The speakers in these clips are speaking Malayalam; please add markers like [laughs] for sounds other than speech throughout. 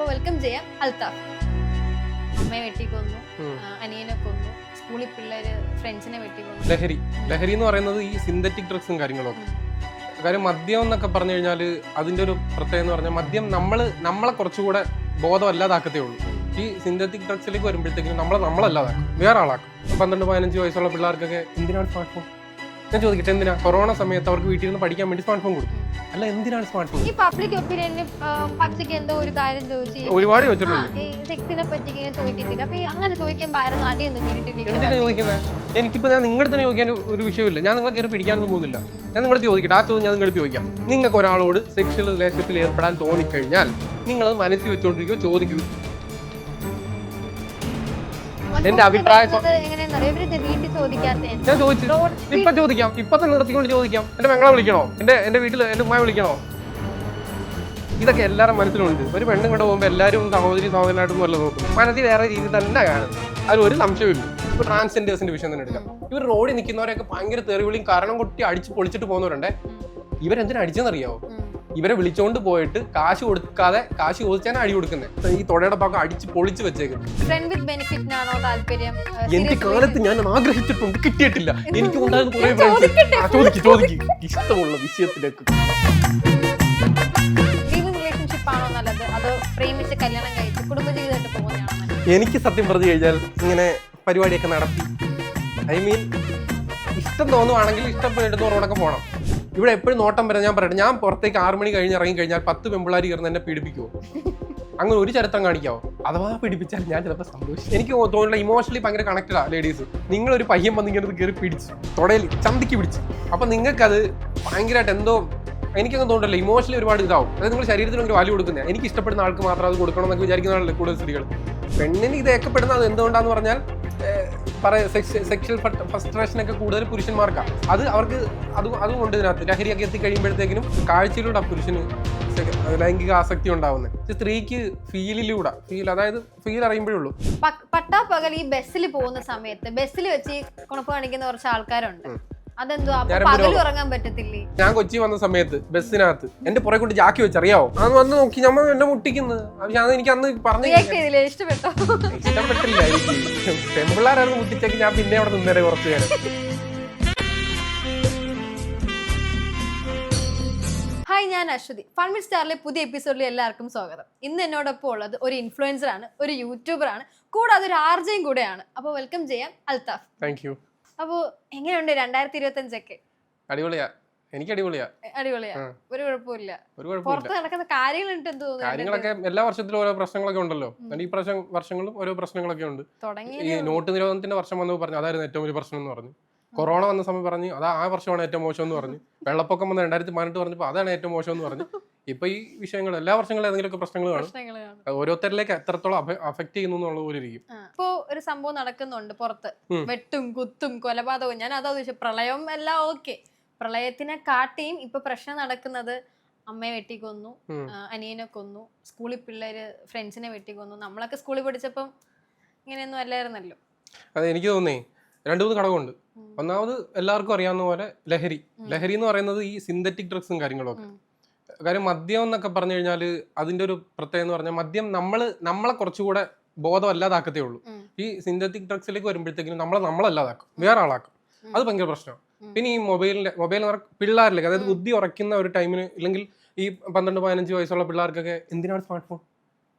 അപ്പൊ വെൽക്കം ചെയ്യാം അൽത്താഫ് അമ്മയെ വെട്ടിക്കൊന്നു. അനിയനെ കൊന്നു. സ്കൂളിൽ പിള്ളേര് ഫ്രണ്ട്സിനെ വെട്ടിക്കൊന്നു. ലഹരി. ലഹരി എന്ന് പറയുന്നത് ഈ സിന്തറ്റിക് ഡ്രഗ്സും കാര്യങ്ങളൊക്കെ. കാര്യം മദ്യം എന്നൊക്കെ പറഞ്ഞു കഴിഞ്ഞാൽ അതിന്റെ ഒരു പ്രത്യേകത എന്ന് പറഞ്ഞാൽ മദ്യം നമ്മൾ നമ്മളെ കുറച്ചുകൂടെ ബോധമല്ലാതാക്കത്തേ ഉള്ളൂ. ഈ സിന്തറ്റിക് ഡ്രഗ്സിലേക്ക് വരുമ്പോഴത്തേക്കും നമ്മളെ നമ്മളല്ലാതാക്കും. വേറെ ആളാക്കും. പന്ത്രണ്ട് പതിനഞ്ച് വയസ്സുള്ള പിള്ളേർക്കൊക്കെ എന്തിനാണ് സ്മാർട്ട് ഫോൺ ഞാൻ ചോദിക്കട്ടെ എന്തിനാ? കൊറോണ സമയത്ത് അവർക്ക് വീട്ടിൽ നിന്ന് പഠിക്കാൻ വേണ്ടി സ്മാർട്ട് ഫോൺ കൊടുക്കും. അല്ല എന്തിനാണ് സ്മാർട്ട് ഫോൺ ഈ പബ്ലിക് ഒപ്പീനിയന് പബ്ലിക് എന്തോ ഒരു കാര്യം ചോദിച്ചു ഒരുപാട് ചോദിച്ചിട്ടുണ്ട്. ഈ സെക്സിനെ പറ്റി ഇങ്ങനെ ചോദിക്കത്തില്ല. അപ്പൊ ഈ അങ്ങനെ ചോദിക്കാൻ ഭയങ്കര അടിയൊന്നും എന്തിനാ കേട്ടിട്ടില്ല ചോദിക്കുന്നത് എനിക്കിപ്പോ ഞാൻ നിങ്ങളുടെ തന്നെ ചോദിക്കാൻ ഒരു വിഷയമില്ല. ഞാൻ നിങ്ങളെ കയറി പിടിക്കാനൊന്നും പോകുന്നില്ല. ഞാൻ നിങ്ങളെ ചോദിക്കട്ടെ. ആ ചോദ്യം ഞാൻ നിങ്ങളെ ചോദിക്കാം. നിങ്ങൾക്ക് ഒരാളോട് സെക്ഷൽ റിലേഷൻഷിപ്പിൽ ഏർപ്പെടാൻ തോന്നിക്കഴിഞ്ഞാൽ നിങ്ങൾ അത് മനസ്സിൽ വെച്ചുകൊണ്ടിരിക്കുകയോ ചോദിക്കുക എന്റെ അഭിപ്രായം ഞാൻ ചോദിച്ചു. ഇപ്പൊ ചോദിക്കാം. ഇപ്പൊ തന്നെ നിർത്തിക്കൊണ്ട് ചോദിക്കാം. എന്റെ മംഗളെ വിളിക്കണോ? എന്റെ എന്റെ വീട്ടിൽ എന്റെ ഉമ്മയെ വിളിക്കണോ? ഇതൊക്കെ എല്ലാരും മനസ്സിലുണ്ട്. ഒരു പെണ്ണും കൂടെ പോകുമ്പോൾ എല്ലാവരും സഹോദരി സഹോദരനായിട്ടൊന്നും അല്ല നോക്കും മനസ്സിൽ വേറെ രീതി തന്നെ കാണും അതിൽ ഒരു സംശയമില്ല ഇപ്പൊ ട്രാൻസ്ജെൻഡേഴ്സിന്റെ വിഷയം തന്നെ എടുക്കാം. ഇവർ റോഡിൽ നിൽക്കുന്നവരൊക്കെ ഭയങ്കര തെറിവിളിയും കാരണം കൊട്ടി അടിച്ച് പൊളിച്ചിട്ട് പോകുന്നവരുണ്ടേ. ഇവരെന്തിനാ അടിച്ചെന്നറിയാവോ ഇവരെ വിളിച്ചോണ്ട് പോയിട്ട് കാശ് കൊടുക്കാതെ കാശ് ചോദിച്ചാണ് അടി കൊടുക്കുന്നത് ഈ തൊടയുടെ ഭാഗം അടിച്ച് പൊളിച്ച് വെച്ചേക്കുന്നത് എന്റെ കാലത്ത് ഞാൻ ആഗ്രഹിച്ചിട്ടുണ്ട് കിട്ടിയിട്ടില്ല. എനിക്ക് ഉണ്ടായിരുന്ന കുറെ ചോദിക്ക് ചോദിക്ക്. ഇഷ്ടമുള്ള വിഷയത്തിലേക്ക്. എനിക്ക് സത്യം പറഞ്ഞു കഴിഞ്ഞാൽ ഇങ്ങനെ പരിപാടിയൊക്കെ നടത്തി. ഐ മീൻ ഇഷ്ടം തോന്നുവാണെങ്കിൽ ഇഷ്ടപ്പെട്ട് റോഡൊക്കെ പോകണം ഇവിടെ എപ്പോഴും നോട്ടം വരാൻ ഞാൻ പറയട്ടെ ഞാൻ പുറത്തേക്ക് ആറ് മണി കഴിഞ്ഞ് ഇറങ്ങി കഴിഞ്ഞാൽ പത്ത് പെമ്പിള്ളാരി കയറുന്ന എന്നെ പീഡിപ്പിക്കുമോ അങ്ങനെ ഒരു ചരിത്രം കാണിക്കാവോ? അഥവാ പിടിപ്പിച്ചാൽ ഞാൻ ചിലപ്പോൾ സന്തോഷിച്ചു എനിക്ക് തോന്നുന്നില്ല ഇമോഷണലി ഭയങ്കര കണക്റ്റഡാ ലേഡീസ് ഒരു പയ്യൻ വന്നിങ്ങനത് കയറി പിടിച്ചു തുടയിൽ ചന്തിക്ക് പിടിച്ചു. അപ്പൊ നിങ്ങൾക്കത് ഭയങ്കരമായിട്ട് എന്തോ എനിക്കങ്ങ് തോന്നില്ല ഇമോഷണലി ഒരുപാട് ഇതാവും. അതായത് നിങ്ങൾ ശരീരത്തിന് ഒരു വാല്യൂ കൊടുക്കുന്നത് എനിക്ക് ഇഷ്ടപ്പെടുന്ന ആൾക്ക് മാത്രം അത് കൊടുക്കണം എന്നൊക്കെ വിചാരിക്കുന്നതാണല്ലോ കൂടുതൽ സ്ത്രീകൾ പെണ്ണിന് ഇത് ഏക്കപ്പെടുന്നത് എന്തുകൊണ്ടാന്ന് പറഞ്ഞാൽ സെക്ഷൽ ഫസ്ട്രേഷൻ ഒക്കെ കൂടുതൽ പുരുഷന്മാർക്കാണ് അത് അവർക്ക് അത് അതുകൊണ്ട് ഇതിനകത്ത് ലഹരിയൊക്കെ എത്തിക്കഴിയുമ്പോഴത്തേക്കിനും കാഴ്ചയിലൂടെ പുരുഷന് ലൈംഗിക ആസക്തി ഉണ്ടാവുന്നത് സ്ത്രീക്ക് ഫീലിലൂടെ ഫീൽ അതായത് ഫീൽ അറിയുമ്പോഴുള്ളൂ പട്ടാപ്പകൽ ഈ ബസ്സിൽ പോകുന്ന സമയത്ത് ബസ്സിൽ വെച്ച് കുണപ്പ് കാണിക്കുന്ന കുറച്ച് ആൾക്കാരുണ്ട്. അതെന്തോ പകൽ. ഉറങ്ങാൻ പറ്റത്തില്ലേ? ഞാൻ കൊച്ചി വന്ന സമയത്ത് ബസ്സിനകത്ത് എന്റെ പുറകെ കൊണ്ട് ജാക്കി വെച്ചറിയാവോ? അന്ന് വന്ന് നോക്കി ഞമ്മ എന്നെ മുട്ടിക്കുന്നത് പക്ഷെ അത് എനിക്ക് അന്ന് പറഞ്ഞു ഇഷ്ടപ്പെട്ടോ? ഇഷ്ടപ്പെട്ടില്ല എനിക്ക്. പെമ്പിള്ളാരായിരുന്നു മുട്ടിച്ചേക്ക് ഞാൻ പിന്നെ അവിടെ നിന്നേരെ കുറച്ച് നേരം. ഹായ് ഞാൻ അശ്വതി. ഫൺവിൽ സ്റ്റാറിലെ പുതിയ എപ്പിസോഡിൽ എല്ലാവർക്കും സ്വാഗതം. ഇന്ന് എന്നോടൊപ്പം ഉള്ളത് ഒരു ഇൻഫ്ലുവൻസർ ആണ് ഒരു യൂട്യൂബർ ആണ്. കൂടാതെ ഒരു ആർജയും കൂടെയാണ്. അപ്പോൾ വെൽക്കം ചെയ്യാം അൽതാഫ്. താങ്ക് യു അപ്പോൾ എങ്ങനെയുണ്ട് രണ്ടായിരത്തി ഇരുപത്തി അഞ്ചൊക്കെ അടിപൊളിയാ. എനിക്ക് അടിപൊളിയാ. അടിപൊളിയാ ഒരു കുഴപ്പമില്ല ഒരു പുറത്ത് നടക്കുന്ന കാര്യങ്ങളുണ്ട് എന്ത് തോന്നുന്നു കാര്യങ്ങളൊക്കെ എല്ലാ വർഷത്തിലും ഓരോ പ്രശ്നങ്ങളൊക്കെ ഉണ്ടല്ലോ. ഈ പ്രാവശ്യം വർഷങ്ങളും ഓരോ പ്രശ്നങ്ങളൊക്കെ ഉണ്ട്. ഈ നോട്ട് നിരോധനത്തിന്റെ വർഷം വന്നപ്പോൾ പറഞ്ഞു അതായിരുന്നു ഏറ്റവും വലിയ പ്രശ്നം എന്ന് പറഞ്ഞു. കൊറോണ വന്ന സമയം പറഞ്ഞു അതാ ആ വർഷമാണ് ഏറ്റവും മോശം എന്ന് പറഞ്ഞു. വെള്ളപ്പൊക്കം വന്ന രണ്ടായിരത്തി പതിനെട്ട് പറഞ്ഞപ്പോൾ അതാണ് ഏറ്റവും മോശം എന്ന് പറഞ്ഞു. ഇപ്പൊ ഈ വിഷയങ്ങൾ എല്ലാ വർഷങ്ങളും ഏതെങ്കിലുമൊക്കെ പ്രശ്നങ്ങൾ കാണും. ഓരോരുത്തരിലേക്ക് എത്രത്തോളം അഫക്ട് ചെയ്യുന്നു എന്നുള്ള പോലെ ഇരിക്കും ഇപ്പോ ഒരു സംഭവം നടക്കുന്നുണ്ട് പുറത്ത്. വെട്ടും കുത്തും കൊലപാതകവും. ഞാൻ അതാ ചോദിച്ചത് പ്രളയം എല്ലാം ഓക്കെ പ്രളയത്തിനെ കാട്ടിയും ഇപ്പൊ പ്രശ്നം നടക്കുന്നത് അമ്മയെ വെട്ടിക്കൊന്നു അനിയനെ കൊന്നു സ്കൂളിൽ പിള്ളേര് ഫ്രണ്ട്സിനെ വെട്ടിക്കൊന്നു നമ്മളൊക്കെ സ്കൂളിൽ പഠിച്ചപ്പം ഇങ്ങനെയൊന്നും അല്ലായിരുന്നല്ലോ. അതെ എനിക്ക് തോന്നേ രണ്ടു മൂന്ന് ഘടകമുണ്ട്. ഒന്നാമത് എല്ലാവർക്കും അറിയാവുന്ന പോലെ ലഹരി. ലഹരി എന്ന് പറയുന്നത് ഈ സിന്തറ്റിക് ഡ്രഗ്സും കാര്യങ്ങളൊക്കെ. കാര്യം മദ്യം എന്നൊക്കെ പറഞ്ഞു കഴിഞ്ഞാൽ അതിന്റെ ഒരു പ്രത്യേകത എന്ന് പറഞ്ഞാൽ മദ്യം നമ്മൾ നമ്മളെ കുറച്ചുകൂടെ ബോധമല്ലാതാക്കത്തേ ഉള്ളൂ. ഈ സിന്തറ്റിക് ഡ്രഗ്സിലേക്ക് വരുമ്പോഴത്തേക്കും നമ്മളെ നമ്മളല്ലാതാക്കും വേറെ ആളാക്കും. അത് ഭയങ്കര പ്രശ്നമാണ് പിന്നെ ഈ മൊബൈലിന്റെ മൊബൈൽ പിള്ളേരിലേക്ക് അതായത് ബുദ്ധി ഉറക്കുന്ന ഒരു ടൈമിന് ഇല്ലെങ്കിൽ ഈ പന്ത്രണ്ട് പതിനഞ്ച് വയസ്സുള്ള പിള്ളേർക്കൊക്കെ എന്തിനാണ് സ്മാർട്ട് ഫോൺ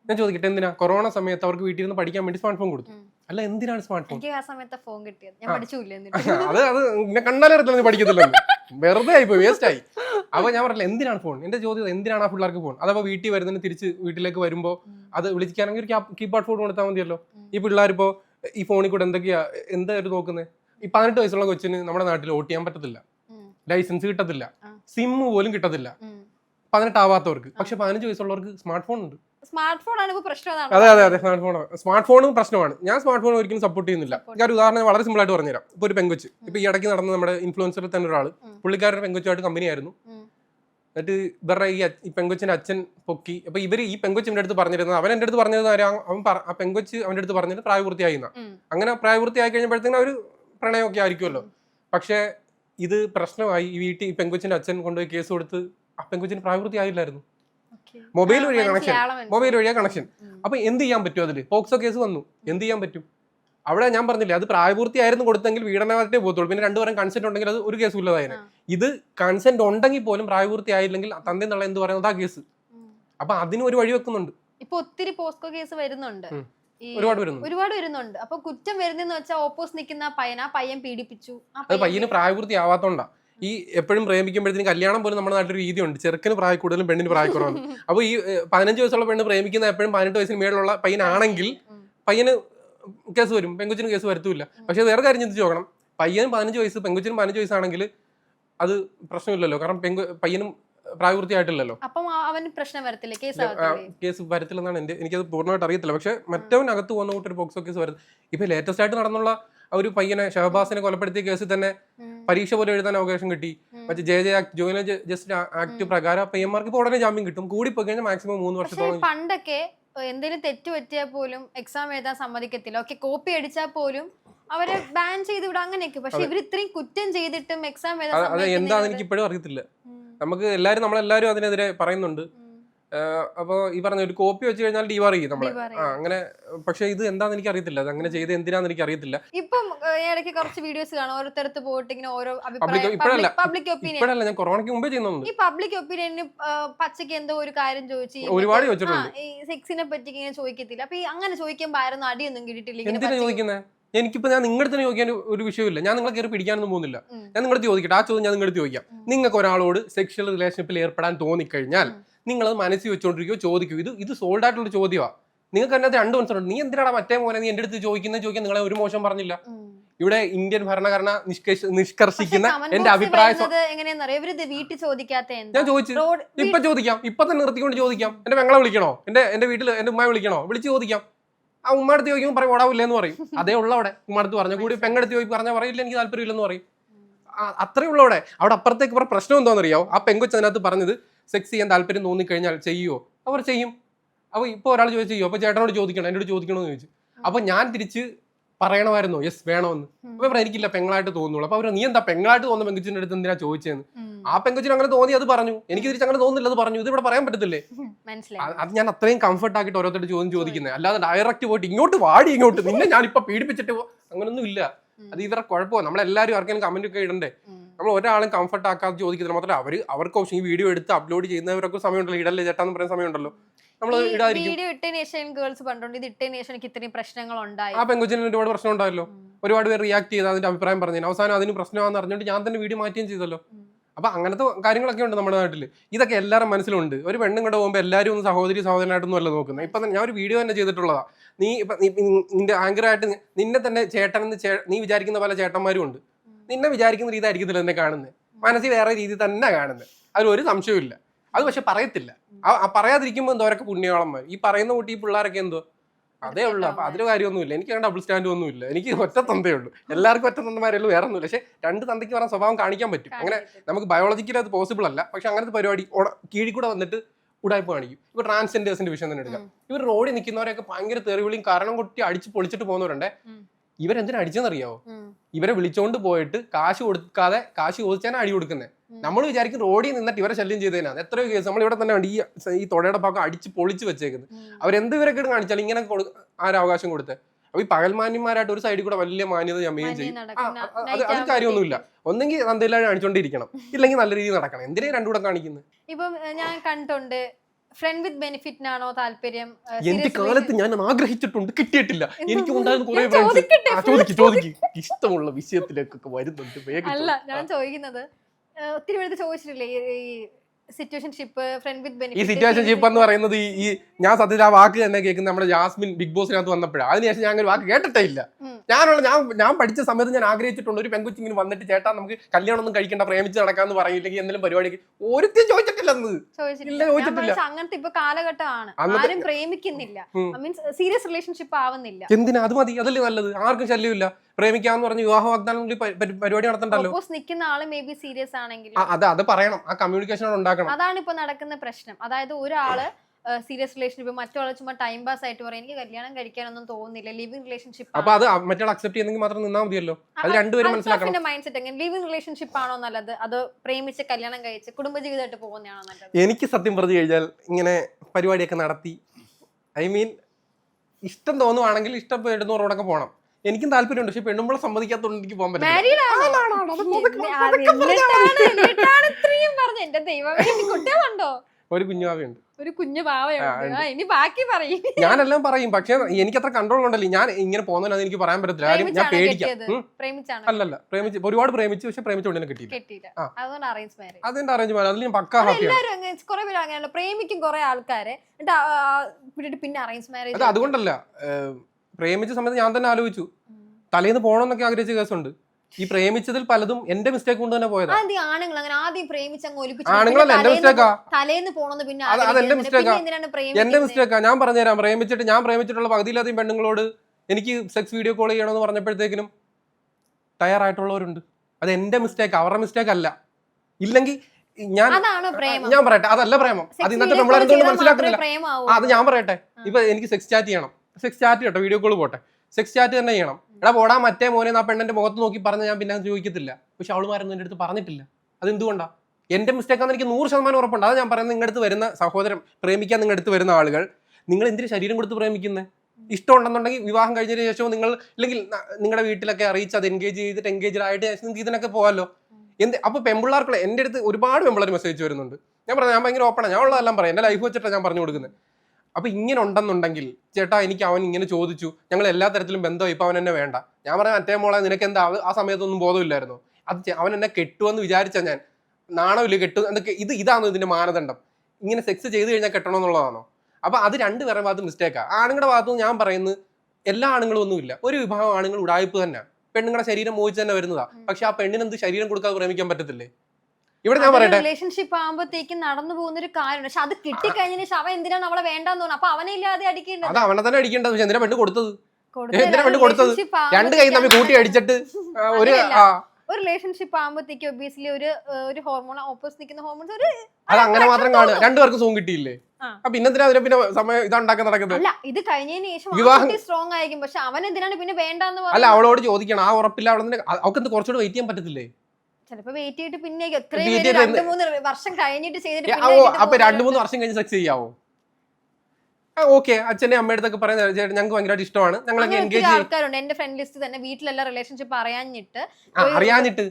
ഞാൻ ചോദിക്കട്ടെ എന്തിനാ? കൊറോണ സമയത്ത് അവർക്ക് വീട്ടിൽ നിന്ന് പഠിക്കാൻ വേണ്ടി സ്മാർട്ട് ഫോൺ കൊടുത്തു അല്ല എന്തിനാണ് സ്മാർട്ട് ഫോൺ ആ സമയത്ത് ഫോൺ കിട്ടിയത്. ഞാൻ പഠിച്ചില്ല [laughs] അത് അത് കണ്ടാലും നീ പഠിക്കത്തില്ലെന്ന്. വെറുതെ ആയിപ്പോയി വേസ്റ്റ് ആയി. [laughs] അപ്പൊ ഞാൻ പറഞ്ഞില്ല എന്തിനാണ് ഫോൺ എന്റെ ചോദ്യം എന്തിനാണ് ആ പിള്ളേർക്ക് ഫോൺ അതപ്പോ വീട്ടിൽ വരുന്നതിന് തിരിച്ച് വീട്ടിലേക്ക് വരുമ്പോ അത് വിളിക്കാണെങ്കിൽ ഒരു കീപാഡ് ഫോൺ കൊടുത്താൽ മതിയല്ലോ. ഈ പിള്ളേരിപ്പോ ഈ ഫോണിൽ കൂടെ എന്തൊക്കെയാ എന്താ ഒരു നോക്കുന്നത് ഈ പതിനെട്ട് വയസ്സുള്ള കൊച്ചിന് നമ്മുടെ നാട്ടിൽ വോട്ട് ചെയ്യാൻ പറ്റത്തില്ല. ലൈസൻസ് കിട്ടത്തില്ല. സിം പോലും കിട്ടത്തില്ല. പതിനെട്ടാവാത്തവർക്ക്. പക്ഷെ പതിനഞ്ച് വയസ്സുള്ളവർക്ക് സ്മാർട്ട് ഫോൺ ഉണ്ട്. സ്മാർട്ട് ഫോൺ ആണ് പ്രശ്നം അതെ അതെ അതെ സ്മാർട്ട് ഫോൺ സ്മാർട്ട് ഫോണും പ്രശ്നമാണ്. ഞാൻ സ്മാർട്ട് ഫോൺ ഒരിക്കലും സപ്പോർട്ട് ചെയ്യുന്നില്ല. ഞാൻ ഒരു ഉദാഹരണം വളരെ സിമ്പിൾ ആയിട്ട് പറഞ്ഞുതരാം. ഇപ്പൊ ഒരു പെങ്കൊച്ച്. ഇപ്പൊ ഈ ഇടയ്ക്ക് നടന്ന നമ്മുടെ ഇൻഫ്ലുവൻസറിൽ തന്നെ ഒരാൾ. പുള്ളിക്കാരുടെ പെങ്കൊച്ചുമായിട്ട് കമ്പനി ആയിരുന്നു. ഉം. എന്നിട്ട് ഇവരുടെ ഈ ഈ പെങ്കൊച്ചിന്റെ അച്ഛൻ പൊക്കി. അപ്പൊ ഇവർ ഈ പെങ്കൊച്ച് എന്റെ അടുത്ത് പറഞ്ഞിരുന്നത് അവൻ എന്റെ അടുത്ത് പറഞ്ഞത് അവൻ ആ പെങ്കൊച്ച് അവന്റെ അടുത്ത് പറഞ്ഞത് പ്രായപൂർത്തിയായി. അങ്ങനെ പ്രായപൂർത്തിയായി കഴിഞ്ഞപ്പോഴത്തേക്കും അവർ പ്രണയമൊക്കെ ആയിരിക്കുമല്ലോ. പക്ഷേ ഇത് പ്രശ്നമായി. ഈ വീട്ടിൽ ഈ പെങ്കൊച്ചിന്റെ അച്ഛൻ കൊണ്ടുപോയി കേസ് കൊടുത്ത് ആ പെങ്കൊച്ചിന് പ്രായപൂർത്തി ആയില്ലായിരുന്നു മൊബൈൽ വഴിയാ കണക്ഷൻ മൊബൈൽ വഴിയാ കണക്ഷൻ. അപ്പൊ എന്ത് ചെയ്യാൻ പറ്റും അതിൽ? പോക്സോ കേസ് വന്നു. എന്ത് ചെയ്യാൻ പറ്റും? അവിടെ ഞാൻ പറഞ്ഞില്ലേ അത് പ്രായപൂർത്തിയായിരുന്നു കൊടുത്തെങ്കിൽ വീടനത്തെ പോകത്തുള്ളൂ. പിന്നെ രണ്ടുപേരും കൺസെന്റ് ഉണ്ടെങ്കിൽ അത് ഒരു കേസും ഇല്ലതായിരുന്നു ഇത് കൺസെന്റ് ഉണ്ടെങ്കിൽ പോലും പ്രായപൂർത്തി ആയില്ലെങ്കിൽ തന്റെ എന്നുള്ള എന്ത് പറയുന്നത് ആ കേസ്. അപ്പൊ അതിന് ഒരു വഴി വെക്കുന്നുണ്ട്. ഇപ്പൊ ഒത്തിരി പോസ്കോ കേസ് വരുന്നുണ്ട്. ഒരുപാട് വരുന്നുണ്ട്. ഒരുപാട് വരുന്നുണ്ട്. അപ്പൊ കുറ്റം വരുന്നെന്ന് വെച്ചാൽ ഓപ്പോസ് നിൽക്കുന്ന പയ്യൻ ആ പയ്യൻ പീഡിപ്പിച്ചു. അത് പയ്യന് പ്രായപൂർത്തി ആവാത്തോണ്ടാ ഈ എപ്പോഴും പ്രേമിക്കുമ്പോഴത്തേക്കും കല്യാണം പോലും നമ്മുടെ നാട്ടിൽ രീതിയുണ്ട്. ചെറുക്കന് പ്രായ കൂടുതലും പെണ്ണിന് പ്രായ കുറവാണ്. [laughs] അപ്പൊ ഈ പതിനഞ്ച് വയസ്സുള്ള പെണ്ണ് പ്രേമിക്കുന്ന എപ്പോഴും പതിനെട്ട് വയസ്സിന് മേളിലുള്ള പയ്യനാണെങ്കിൽ. പയ്യന് കേസ് വരും. പെങ്കുച്ചിന് കേസ് വരത്തൂല്ല. പക്ഷെ വേറെ കാര്യം ചിന്തിച്ച് നോക്കണം. പയ്യനും പതിനഞ്ച് വയസ്സ് പെങ്കുച്ചിനും പതിനഞ്ച് വയസ്സാണെങ്കിൽ അത് പ്രശ്നമില്ലല്ലോ. കാരണം പെങ്കു പയ്യനും പ്രായപൂർത്തിയായിട്ടില്ലല്ലോ. അപ്പം അവന് പ്രശ്നം വരത്തില്ല? കേസ് കേസ് വരത്തില്ലെന്നാണ് എന്റെ എനിക്കത് പൂർണമായിട്ട് അറിയത്തില്ല. പക്ഷെ മറ്റവൻ അകത്ത് പോകുന്ന കൂട്ടൊരു പോക്സോ കേസ് വരും ഇപ്പൊ ലേറ്റസ്റ്റ് ആയിട്ട് നടന്നുള്ള ഒരു പയ്യനെ ഷഹബാസിനെ കൊലപ്പെടുത്തിയ കേസിൽ തന്നെ. പരീക്ഷ പോലെ എഴുതാൻ അവകാശം കിട്ടി. മറ്റേ J J act juvenile justice act പ്രകാരം പയ്യന്മാർക്ക് ഇപ്പോൾ ഉടനെ ജാമ്യം കിട്ടും. കൂടി പോയി കഴിഞ്ഞാൽ മാക്സിമം മൂന്ന് വർഷത്തോളം പണ്ടൊക്കെ എന്തെങ്കിലും തെറ്റ് പറ്റിയാൽ പോലും എക്സാം എഴുതാൻ സമ്മതിക്കത്തില്ല. ഓക്കെ കോപ്പി അടിച്ചാൽ പോലും അവരെ ബാൻ ചെയ്ത് വിടും അങ്ങനെയൊക്കെ. പക്ഷെ ഇവർ ഇത്രയും കുറ്റം ചെയ്തിട്ടും എക്സാം എഴുതാൻ എന്താണെന്ന് എനിക്ക് ഇപ്പോഴും അറിയത്തില്ല. നമുക്ക് എല്ലാവരും നമ്മളെല്ലാവരും അതിനെതിരെ പറയുന്നുണ്ട്. അപ്പോൾ ഈ പറഞ്ഞ ഒരു കോപ്പി വെച്ച് കഴിഞ്ഞാൽ ഡിവാർ ചെയ്യും നമ്മളെ. ആ അങ്ങനെ പക്ഷെ ഇത് എന്താന്ന് എനിക്ക് അറിയത്തില്ല അത് അങ്ങനെ ചെയ്ത് എന്തിനാന്ന് എനിക്ക് അറിയത്തില്ല ഇപ്പം ഇടയ്ക്ക് കുറച്ച് വീഡിയോസ് കാണാം. ഓരോരുത്തരത്ത് പോയിട്ട് ഇങ്ങനെ ഓരോ Public- പബ്ലിക് ഒപ്പീനിയൻ ഇപ്പോഴല്ല. ഞാൻ കൊറോണയ്ക്ക് മുമ്പേ ചെയ്യുന്നുണ്ട് ഈ പബ്ലിക് ഒപ്പീനിയന് പച്ചയ്ക്ക് എന്തോ ഒരു കാര്യം ചോദിച്ചു ഒരുപാട് ചോദിച്ചിട്ടുണ്ട്. ഈ സെക്സിനെ പറ്റി ഇങ്ങനെ ചോദിക്കത്തില്ല. അപ്പൊ അങ്ങനെ ചോദിക്കുമ്പോ ആരും അടിയൊന്നും കിട്ടിയിട്ടില്ല എന്തിനാ ചോദിക്കുന്നത് എനിക്കിപ്പോ ഞാൻ നിങ്ങളുടെ അടുത്ത് ചോദിക്കാൻ ഒരു വിഷയമില്ല ഞാൻ നിങ്ങളെ കയറി പിടിക്കാനൊന്നും പോകുന്നില്ല. ഞാൻ നിങ്ങളുടെ ചോദിക്കട്ടെ. ആ ചോദ്യം ഞാൻ നിങ്ങളുടെ ചോദിക്കാം. നിങ്ങൾക്ക് ഒരാളോട് സെക്ഷൽ റിലേഷൻഷിപ്പിൽ ഏർപ്പെടാൻ തോന്നിക്കഴിഞ്ഞാൽ അത് മനസ്സിൽ വെച്ചുകൊണ്ടിരിക്കുകയോ ചോദിക്കൂ ഇത് ഇത് സോൾഡ് ആയിട്ടുള്ള ചോദ്യമാണ് നിങ്ങൾക്ക് അതിനകത്ത് രണ്ട് മനസ്സിലുണ്ട് നീ എന്തിനാണ് മറ്റേ മോനെ നീ എന്റെ അടുത്ത് ചോദിക്കുന്നത് ചോദിക്കാൻ നിങ്ങളെ ഒരു മോശം പറഞ്ഞില്ല. ഇവിടെ ഇന്ത്യൻ ഭരണഘടന നിഷ്കർഷ നിഷ്കർഷിക്കുന്ന എന്റെ അഭിപ്രായം വീട്ടിൽ ചോദിക്കാത്ത ഞാൻ ചോദിച്ചു. ഇപ്പൊ ചോദിക്കാം. ഇപ്പൊ തന്നെ നിർത്തിക്കൊണ്ട് ചോദിക്കാം. എന്റെ പെങ്ങളെ വിളിക്കണോ? എന്റെ എന്റെ വീട്ടിൽ എന്റെ ഉമ്മയെ വിളിക്കണോ? വിളിച്ച് ചോദിക്കാം. ആ ഉമ്മടുത്ത് ചോദിക്കുമ്പോൾ പറയും ഓടാവില്ല എന്ന് പറയും. അതേ ഉള്ള അവിടെ. ഉമ്മടുത്ത് പറഞ്ഞ കൂടി പെങ്ങടുത്ത് ചോദിക്കും പറഞ്ഞാൽ പറയില്ല എനിക്ക് താല്പര്യമില്ലെന്ന് പറയും. അത്രേ ഉള്ളൂ അവിടെ. അവിടെ അപ്പുറത്തേക്ക് പ്രശ്നം പ്രശ്നം എന്താണെന്നറിയാവോ? ആ പെങ്കൊച്ചതിനകത്ത് പറഞ്ഞത് സെക്സ് ചെയ്യാൻ താല്പര്യം തോന്നിക്കഴിഞ്ഞാൽ ചെയ്യുമോ അവർ ചെയ്യും. അപ്പോൾ ഇപ്പോൾ ഒരാൾ ചോദിച്ചു ചെയ്യും. അപ്പോൾ ചേട്ടനോട് ചോദിക്കണം. എന്നോട് ചോദിക്കണമെന്ന് ചോദിച്ചു. അപ്പോൾ ഞാൻ തിരിച്ച് പറയണമായിരുന്നു. യെസ് വേണമെന്ന്. അപ്പോൾ അപ്പൊ ഇവിടെ എനിക്കില്ല പെങ്ങളായിട്ട് തോന്നുള്ളൂ. അപ്പൊ അവർ നീ എന്താ പെങ്ങളായിട്ട് തോന്നുന്ന പെങ്കുച്ചിന്റെ അടുത്ത് എന്തിനാ ചോദിച്ചതെന്ന് ആ പെങ്കുച്ചിന് അങ്ങനെ തോന്നി അത് പറഞ്ഞു. എനിക്ക് തിരിച്ച് അങ്ങനെ തോന്നുന്നില്ല അത് പറഞ്ഞു. ഇത് ഇവിടെ പറയാൻ പറ്റത്തില്ലേ? [laughs] അത് ഞാൻ അത്രയും കംഫർട്ട് ആക്കിയിട്ട് ഓരോരുത്തർ ചോദ്യം ചോദിക്കുന്നത് അല്ലാതെ ഡയറക്റ്റ് പോയിട്ട് ഇങ്ങോട്ട് വാടി ഇങ്ങോട്ട്. നിന്നെ ഞാൻ ഇപ്പൊ പീഡിപ്പിച്ചിട്ട് അങ്ങനൊന്നും ഇല്ല. അത് ഇവരുടെ കുഴപ്പമാണ് നമ്മളെല്ലാരും ആർക്കെങ്കിലും കമന്റ് ഒക്കെ ഇടണ്ടേ. നമ്മൾ ഒരാളും കംഫർട്ട് ആക്കാതെ ചോദിക്കുന്നത് മാത്രമല്ല അവർ അവർക്ക് ഈ വീഡിയോ എടുത്ത് അപ്ലോഡ് ചെയ്യുന്നവരൊക്കെ സമയമുണ്ടല്ലോ. ഇടല്ലേ ചേട്ടാന്ന് പറയുന്ന സമയമുണ്ടല്ലോ. നമ്മൾ ഇടാതിരിക്കും. വീഡിയോ ഇട്ടതിന് ശേഷം ഗേൾസ് ഇത് ഇട്ടതിന് ശേഷം എനിക്ക് ഇത്രയും പ്രശ്നങ്ങൾ ഉണ്ടായി ആ പെങ്കൊച്ചിന് ഒരുപാട് പ്രശ്നം ഉണ്ടായല്ലോ. ഒരുപാട് പേര് റിയാക്ട് ചെയ്ത് അതിന്റെ അഭിപ്രായം പറഞ്ഞു അവസാനം അതിന് പ്രശ്നമാണെന്ന് അറിഞ്ഞുകൊണ്ട് ഞാൻ തന്നെ വീഡിയോ മാറ്റുകയും ചെയ്തല്ലോ. അപ്പൊ അങ്ങനത്തെ കാര്യങ്ങളൊക്കെ ഉണ്ട് നമ്മുടെ നാട്ടിൽ ഇതൊക്കെ എല്ലാവരും മനസ്സിലുണ്ട്. ഒരു പെണ്ണും കൂടെ പോകുമ്പോൾ എല്ലാവരും ഒന്ന് സഹോദരി സഹോദരനായിട്ടൊന്നും അല്ല നോക്കുന്നത്. ഇപ്പൊ ഞാൻ ഒരു വീഡിയോ തന്നെ ചെയ്തിട്ടുള്ളതാ. നീ ഇപ്പൊ നിന്റെ ആങ്കറായിട്ട് നിന്നെ തന്നെ ചേട്ടൻ നീ വിചാരിക്കുന്ന പല ചേട്ടന്മാരും ഉണ്ട്. നിന്നെ വിചാരിക്കുന്ന രീതി ആയിരിക്കത്തില്ല എന്നെ കാണുന്നത് മനസ്സിൽ വേറെ രീതി തന്നെ കാണുന്നത് അതിൽ ഒരു സംശയവും അത് പക്ഷെ പറയത്തില്ല. പറയാതിരിക്കുമ്പോൾ എന്തോ അവരൊക്കെ എന്തോരൊക്കെ പുണ്യവാളന്മാർ ഈ പറയുന്ന കൂട്ടി ഈ പിള്ളേരൊക്കെ എന്തോ? അതേ ഉള്ളൂ. അപ്പൊ അതിൽ കാര്യമൊന്നുമില്ല. എനിക്ക് ഡബിൾ സ്റ്റാൻഡ് ഒന്നുമില്ല. എനിക്ക് ഒറ്റ തന്തേ ഉള്ളൂ. എല്ലാവർക്കും ഒറ്റ തന്തമാരേ വേറെ ഒന്നുമില്ല. പക്ഷേ രണ്ട് തന്തയ്ക്ക് പറഞ്ഞ സ്വഭാവം കാണിക്കാൻ പറ്റും. അങ്ങനെ നമുക്ക് ബയോളജിക്കലി അത് പോസിബിൾ അല്ല. പക്ഷെ അങ്ങനത്തെ പരിപാടി കീഴിൽ കൂടെ വന്നിട്ട് ഉടായ്പ കാണിക്കും. ഇപ്പൊ ട്രാൻസ്ജെൻഡേഴ്സിന്റെ വിഷയം തന്നെ എടുക്കാം. ഇവർ റോഡിൽ നിൽക്കുന്നവരെയൊക്കെ ഭയങ്കര തെറിവിളിയും കാരണം കൊട്ടി അടിച്ച് പൊളിച്ചിട്ട് പോകുന്നവരുണ്ട്. ഇവരെന്തിനാ അടിച്ചെന്നറിയാവോ. ഇവരെ വിളിച്ചോണ്ട് പോയിട്ട് കാശ് കൊടുക്കാതെ കാശ് ചോദിച്ചാണ് അടി കൊടുക്കുന്നത് നമ്മൾ വിചാരിക്കും റോഡിൽ നിന്നിട്ട് ഇവരെ ശല്യം ചെയ്തതിനാണ് എത്രയോ കേസ് നമ്മൾ ഇവിടെ തന്നെ ഈ ഈ തൊടയുടെ ഭാഗം അടിച്ച് പൊളിച്ച് വെച്ചേക്കുന്നത്. അവരെന്ത് ഇവരൊക്കെ കാണിച്ചാൽ ഇങ്ങനെ ആരവകാശം കൊടുത്ത്? അപ്പൊ ഈ പകൽമാന്യന്മാരായിട്ട് ഒരു സൈഡിൽ കൂടെ വലിയ മാന്യത ജമയും ചെയ്യും. അത് അത് കാര്യമൊന്നുമില്ല. ഒന്നെങ്കിൽ തന്തയിലാണ് കാണിച്ചോണ്ടിരിക്കണം. ഇല്ലെങ്കിൽ നല്ല രീതിയിൽ നടക്കണം. എന്തിനാ രണ്ടുകൂടെ കാണിക്കുന്നത് ഇപ്പം ഞാൻ കണ്ടിട്ടുണ്ട്. ഫ്രണ്ട് വിത്ത് ബെനിഫിറ്റിനാണോ താല്പര്യം? എന്റെ കാലത്ത് ഞാൻ ആഗ്രഹിച്ചിട്ടുണ്ട് കിട്ടിയിട്ടില്ല. എനിക്ക് ഉണ്ടായിരുന്ന കുറെ ചോദിക്കട്ടെ, full ചോദിക്കും ചോദിക്കും. ഇഷ്ടമുള്ള വിഷയത്തിലേക്കൊക്കെ വരുന്നുണ്ട് അല്ല ഞാൻ ചോദിക്കുന്നത് ഒത്തിരി പേര് ചോദിച്ചിട്ടില്ലേ? ഈ സിറ്റുവേഷൻഷിപ്പ് ഫ്രണ്ട് വിത്ത് ഈ ബെനിഫിറ്റ് സിറ്റുവേഷൻ ഷിപ്പ് എന്ന് പറയുന്നത് ഈ ഈ ഞാൻ സത്യത്തിൽ ആ വാക്ക് തന്നെ കേൾക്കുന്ന നമ്മുടെ ജാസ്മിൻ ബിഗ് ബോസിനകത്ത് വന്നപ്പോഴാണ് അതിനുശേഷം ഞാൻ അങ്ങനെ വാക്ക് കേട്ടിട്ടേ ഇല്ല. ഞാനുള്ള ഞാൻ ഞാൻ പഠിച്ച സമയത്ത് ഞാൻ ആഗ്രഹിച്ചിട്ടുണ്ട് ഒരു പെൺകുച്ചി ഇങ്ങനെ വന്നിട്ട് ചേട്ടാ നമുക്ക് കല്യാണം ഒന്നും കഴിക്കണ്ട പ്രേമിച്ച് നടക്കാന്ന് പറയില്ലെങ്കിൽ എന്തെങ്കിലും പരിപാടിക്ക്. ഒരുത്തും ചോദിച്ചിട്ടില്ല ചോദിച്ചിട്ടില്ല. അങ്ങനത്തെ ഇപ്പൊ കാലഘട്ടമാണ്. ആരും പ്രേമിക്കുന്നില്ല. മീൻസ് സീരിയസ് റിലേഷൻഷിപ്പ് ആവുന്നില്ല. എന്തിനാ? അത് മതി. അതല്ലേ നല്ലത്. ആർക്കും ശല്യമില്ല. പ്രേമിക്കാന്ന് പറഞ്ഞ് വിവാഹ വാഗ്ദാനം കൂടി പരി- പരിപാടി നടത്തണ്ടല്ലോ? ഓപ്പോസ് നിൽക്കുന്ന ആൾ മേ ബി സീരിയസ് ആണെങ്കിൽ അതെ അത് അത് പറയണം. ആ കമ്മ്യൂണിക്കേഷൻ ഉണ്ടാക്കണം. അതാണ് ഇപ്പൊ നടക്കുന്ന പ്രശ്നം. അതായത് ഒരാൾ സീരിയസ് റിലേഷൻഷിപ്പ് മറ്റുള്ള ചുമ്മാ ടൈം പാസ് ആയിട്ട് പറയും. എനിക്ക് കല്യാണം കഴിക്കാനൊന്നും തോന്നുന്നില്ല. ലിവിങ് റിലേഷൻഷിപ്പ് അപ്പൊ അത് മറ്റേ അക്സെപ്റ്റ് ചെയ്യുന്നെങ്കിൽ മാത്രം നിന്നാ മതിയല്ലോ? അത് രണ്ടുപേരും മനസ്സിലാക്കണം. മൈൻഡ് സെറ്റ് എങ്ങനെ? ലിവിങ് റിലേഷൻഷിപ്പ് ആണോ നല്ലത്? അത് പ്രേമിച്ച് കല്യാണം കഴിച്ച് കുടുംബജീവിതമായിട്ട് പോകുന്നതാണോ നല്ലത്? എനിക്ക് സത്യം പറഞ്ഞു കഴിഞ്ഞാൽ ഇങ്ങനെ പരിപാടിയൊക്കെ നടത്തി ഐ മീൻ ഇഷ്ടം തോന്നുവാണെങ്കിൽ ഇഷ്ടപ്പെടുന്നവരോടൊക്കെ പോകണം എനിക്കും താല്പര്യമുണ്ട്. പക്ഷെ പെണ്ണുമ്പോൾ സമ്മതിക്കാത്തതുകൊണ്ട് എനിക്ക് പോകാൻ പറ്റില്ല എന്റെ ദൈവമേ കുട്ടികളുണ്ടോ ഒരു കുഞ്ഞുവാവയുണ്ട്. ഒരു കുഞ്ഞു പാവയുണ്ട് ഇനി ബാക്കി പറയും. ഞാനെല്ലാം പറയും. പക്ഷെ എനിക്ക് അത്ര കൺട്രോൾ ഉണ്ടല്ലോ? ഞാൻ ഇങ്ങനെ പോകുന്നില്ല എനിക്ക് പറയാൻ പറ്റത്തില്ല. കാര്യം ഞാൻ പേടിക്കാം. അല്ലല്ല. പ്രേമിച്ച് ഒരുപാട് പ്രേമിച്ച് പക്ഷെ പ്രേമിച്ചുകൊണ്ട് കിട്ടിയില്ല. അതുകൊണ്ട് അറേഞ്ച് മാരേജ് അതിന്റെ അതിൽ ഞാൻ പക്കാ ഹാപ്പിയാണ് കുറെ പേര് അങ്ങനെയല്ലോ. പ്രേമിക്കും കുറെ ആൾക്കാരെ. എന്നിട്ട് പിന്നെ അറേഞ്ച് മാരേജ് അതുകൊണ്ടല്ല പ്രേമിച്ച സമയത്ത് ഞാൻ തന്നെ ആലോചിച്ചു. തലേന്ന് പോകണമെന്നൊക്കെ ആഗ്രഹിച്ച കേസുണ്ട്. ഈ പ്രേമിച്ചതിൽ പലതും എന്റെ മിസ്റ്റേക്ക് കൊണ്ട് തന്നെ പോയത്. ആണുങ്ങൾ? അങ്ങനെ ആദ്യം പ്രേമിച്ച് ആണുങ്ങളല്ല എന്റെ മിസ്റ്റേക്കാ തലേന്ന് പോണെന്ന് പിന്നെ അത് അതെന്റെ എന്തിനാണ് എന്റെ മിസ്റ്റേക്കാ ഞാൻ പറഞ്ഞുതരാം. പ്രേമിച്ചിട്ട് ഞാൻ പ്രേമിച്ചിട്ടുള്ള പകുതിയിലധികം പെണ്ണുങ്ങളോട് എനിക്ക് സെക്സ് വീഡിയോ കോൾ ചെയ്യണമെന്ന് പറഞ്ഞപ്പോഴത്തേക്കിനും തയ്യാറായിട്ടുള്ളവരുണ്ട്. അത് എന്റെ മിസ്റ്റേക്ക് അവരുടെ മിസ്റ്റേക്ക് അല്ല. ഇല്ലെങ്കിൽ ഞാൻ ഞാൻ പറയട്ടെ. അതല്ല പ്രേമം. അത് ഇന്നത്തെ നമ്മളെന്തുകൊണ്ട് മനസ്സിലാക്കുന്നില്ല. അത് ഞാൻ പറയട്ടെ. ഇപ്പൊ എനിക്ക് സെക്സ് ചാറ്റ് ചെയ്യണം. സെക്സ് ചാറ്റ് കേട്ടോ വീഡിയോ കോൾ പോട്ടെ. സെക്സ് ചാറ്റ് തന്നെ ചെയ്യണം. എടാ പോടാ മറ്റേ മോനെ ആ പെണ്ണിന്റെ മുഖത്ത് നോക്കി പറഞ്ഞ ഞാൻ പിന്നെ ചോദിക്കത്തില്ല. പക്ഷെ അവളുമാരൊന്നും എന്റെ അടുത്ത് പറഞ്ഞിട്ടില്ല. അത് എന്തുകൊണ്ടാ എന്റെ മിസ്റ്റേക്ക് ആണെന്ന് എനിക്ക് നൂറ് ശതമാനം ഉറപ്പുണ്ട്. അത് ഞാൻ പറയുന്നത് നിങ്ങളുടെ അടുത്ത് വരുന്ന സഹോദരം പ്രേമിക്കാൻ നിങ്ങളുടെ അടുത്ത് വരുന്ന ആളുകൾ നിങ്ങൾ എന്തിനു ശരീരം കൊടുത്ത് പ്രേമിക്കുന്നത് ഇഷ്ടമുണ്ടെന്നുണ്ടെങ്കിൽ വിവാഹം കഴിഞ്ഞതിന് ശേഷം നിങ്ങൾ ഇല്ലെങ്കിൽ നിങ്ങളുടെ വീട്ടിലൊക്കെ അറിയിച്ച് അത് എൻഗേജ് ചെയ്തിട്ട് എൻഗേജ് ആയിട്ട് നിങ്ങൾക്ക് ഇതിനൊക്കെ പോകാമല്ലോ എന്ത് അപ്പൊ പെമ്പിള്ളാർക്കുള്ള എന്റെ അടുത്ത് ഒരുപാട് പെമ്പിള്ളർ മെസ്സേജ് വരുന്നുണ്ട്. ഞാൻ പറഞ്ഞു ഞാൻ ഭയങ്കര ഓപ്പണാണ് ഞാൻ ഉള്ളതെല്ലാം പറയാം. എന്റെ ലൈഫ് വെച്ചിട്ടാണ് ഞാൻ പറഞ്ഞു കൊടുക്കുന്നത് അപ്പൊ ഇങ്ങനെ ഉണ്ടെന്നുണ്ടെങ്കിൽ ചേട്ടാ എനിക്ക് അവൻ ഇങ്ങനെ ചോദിച്ചു. ഞങ്ങൾ എല്ലാ തരത്തിലും ബന്ധം ഇപ്പൊ അവൻ എന്നെ വേണ്ട. ഞാൻ പറയാം അറ്റേ മോളെ നിനക്ക് എന്താ ആ സമയത്തൊന്നും ബോധമില്ലായിരുന്നു. അത് അവൻ എന്നെ കെട്ടുമെന്ന് വിചാരിച്ച ഞാൻ നാണമില്ല കെട്ടു എന്നൊക്കെ ഇത് ഇതാണ് ഇതിന്റെ മാനദണ്ഡം. ഇങ്ങനെ സെക്സ് ചെയ്ത് കഴിഞ്ഞാൽ കെട്ടണമെന്നുള്ളതാണോ അപ്പൊ അത് രണ്ടുപേരുടെ ഭാഗത്ത് മിസ്റ്റേക്കാ ആണുങ്ങളുടെ ഭാഗത്ത് ഞാൻ പറയുന്നത് എല്ലാ ആണുങ്ങളും ഒന്നുമില്ല. ഒരു വിഭാഗം ആണുങ്ങൾ ഉടായ്പ് തന്നെ. പെണ്ണുങ്ങളുടെ ശരീരം മോഹിച്ച് തന്നെ വരുന്നതാ. പക്ഷെ ആ പെണ്ണിനെന്ത് ശരീരം കൊടുക്കാതെ പ്രേമിക്കാൻ പറ്റത്തില്ലേ? ഇവിടെ ഞാൻ പറയട്ടെ. റിലേഷൻഷിപ്പ് ആകുമ്പോഴത്തേക്കും നടന്നു പോകുന്ന ഒരു കാര്യമാണ് പക്ഷെ അത് കിട്ടിക്കഴിഞ്ഞതിന് ശേഷം അവൻ എന്തിനാണ് അവളെ വേണ്ടാന്ന് തോന്നുന്നു അപ്പൊ അവനെ ഇല്ലാതെ അടിക്കേണ്ടത്? അത് അവനെ തന്നെ അടിക്കേണ്ടത്. പക്ഷെ എന്തിനാ പെണ്ണ് കൊടുത്തത്? കൊടുത്ത എന്തിനാ പെണ്ണ് കൊടുത്തത്? രണ്ട് കൈ തമ്മിൽ കൂട്ടി അടിച്ചിട്ട് ഒരു ഒരു റിലേഷൻഷിപ്പ് ആകുമ്പോഴത്തേക്ക് ഒബിയസ്ലി ഒരു ഒരു ഹോർമോൺ ഓപ്പോസിറ്റ് നിൽക്കുന്ന ഹോർമോൺസ് ഒരു അത് അങ്ങനെ മാത്രം കാണുക. രണ്ടുപേർക്കും സുഖം കിട്ടിയില്ലേ? പിന്നെ അപ്പൊ അതിനെ പിന്നെ സമയം ഇതുണ്ടാക്കാൻ നടക്കുന്നത്? അല്ല ഇത് കഴിഞ്ഞതിന് ശേഷം വിവാഹം- സ്ട്രോങ് ആയിരിക്കും. പക്ഷെ അവൻ എന്തിനാണ് പിന്നെ വേണ്ടാന്ന് അല്ല അവളോട് ചോദിക്കണം. ആ ഉറപ്പില്ല അവളെ അവൾക്ക് എന്ത് കുറച്ചുകൂടെ വെയിറ്റ് ചെയ്യാൻ പറ്റത്തില്ലേ? ചിലപ്പോ വെയിറ്റ് ചെയ്തിട്ട് പിന്നെ എത്രയും രണ്ട് മൂന്ന് വർഷം കഴിഞ്ഞിട്ട് ചെയ്തിട്ട് അപ്പൊ രണ്ടു മൂന്ന് വർഷം കഴിഞ്ഞ് സെക്സ് ചെയ്യാവോ? ഓക്കെ അച്ഛനെ അമ്മയുടെ പറയുന്നത് ചേട്ടൻ ഞങ്ങൾക്ക് ഭയങ്കരമായിട്ട് ഇഷ്ടമാണ്. ഞങ്ങൾ എൻഗേജ് ആൾക്കാരുണ്ട്. എന്റെ ഫ്രണ്ട് ലിസ്റ്റ് തന്നെ വീട്ടിലെല്ലാം റിലേഷൻഷിപ്പ് അറിയാഞ്ഞിട്ട് അറിയാഞ്ഞിട്ട്.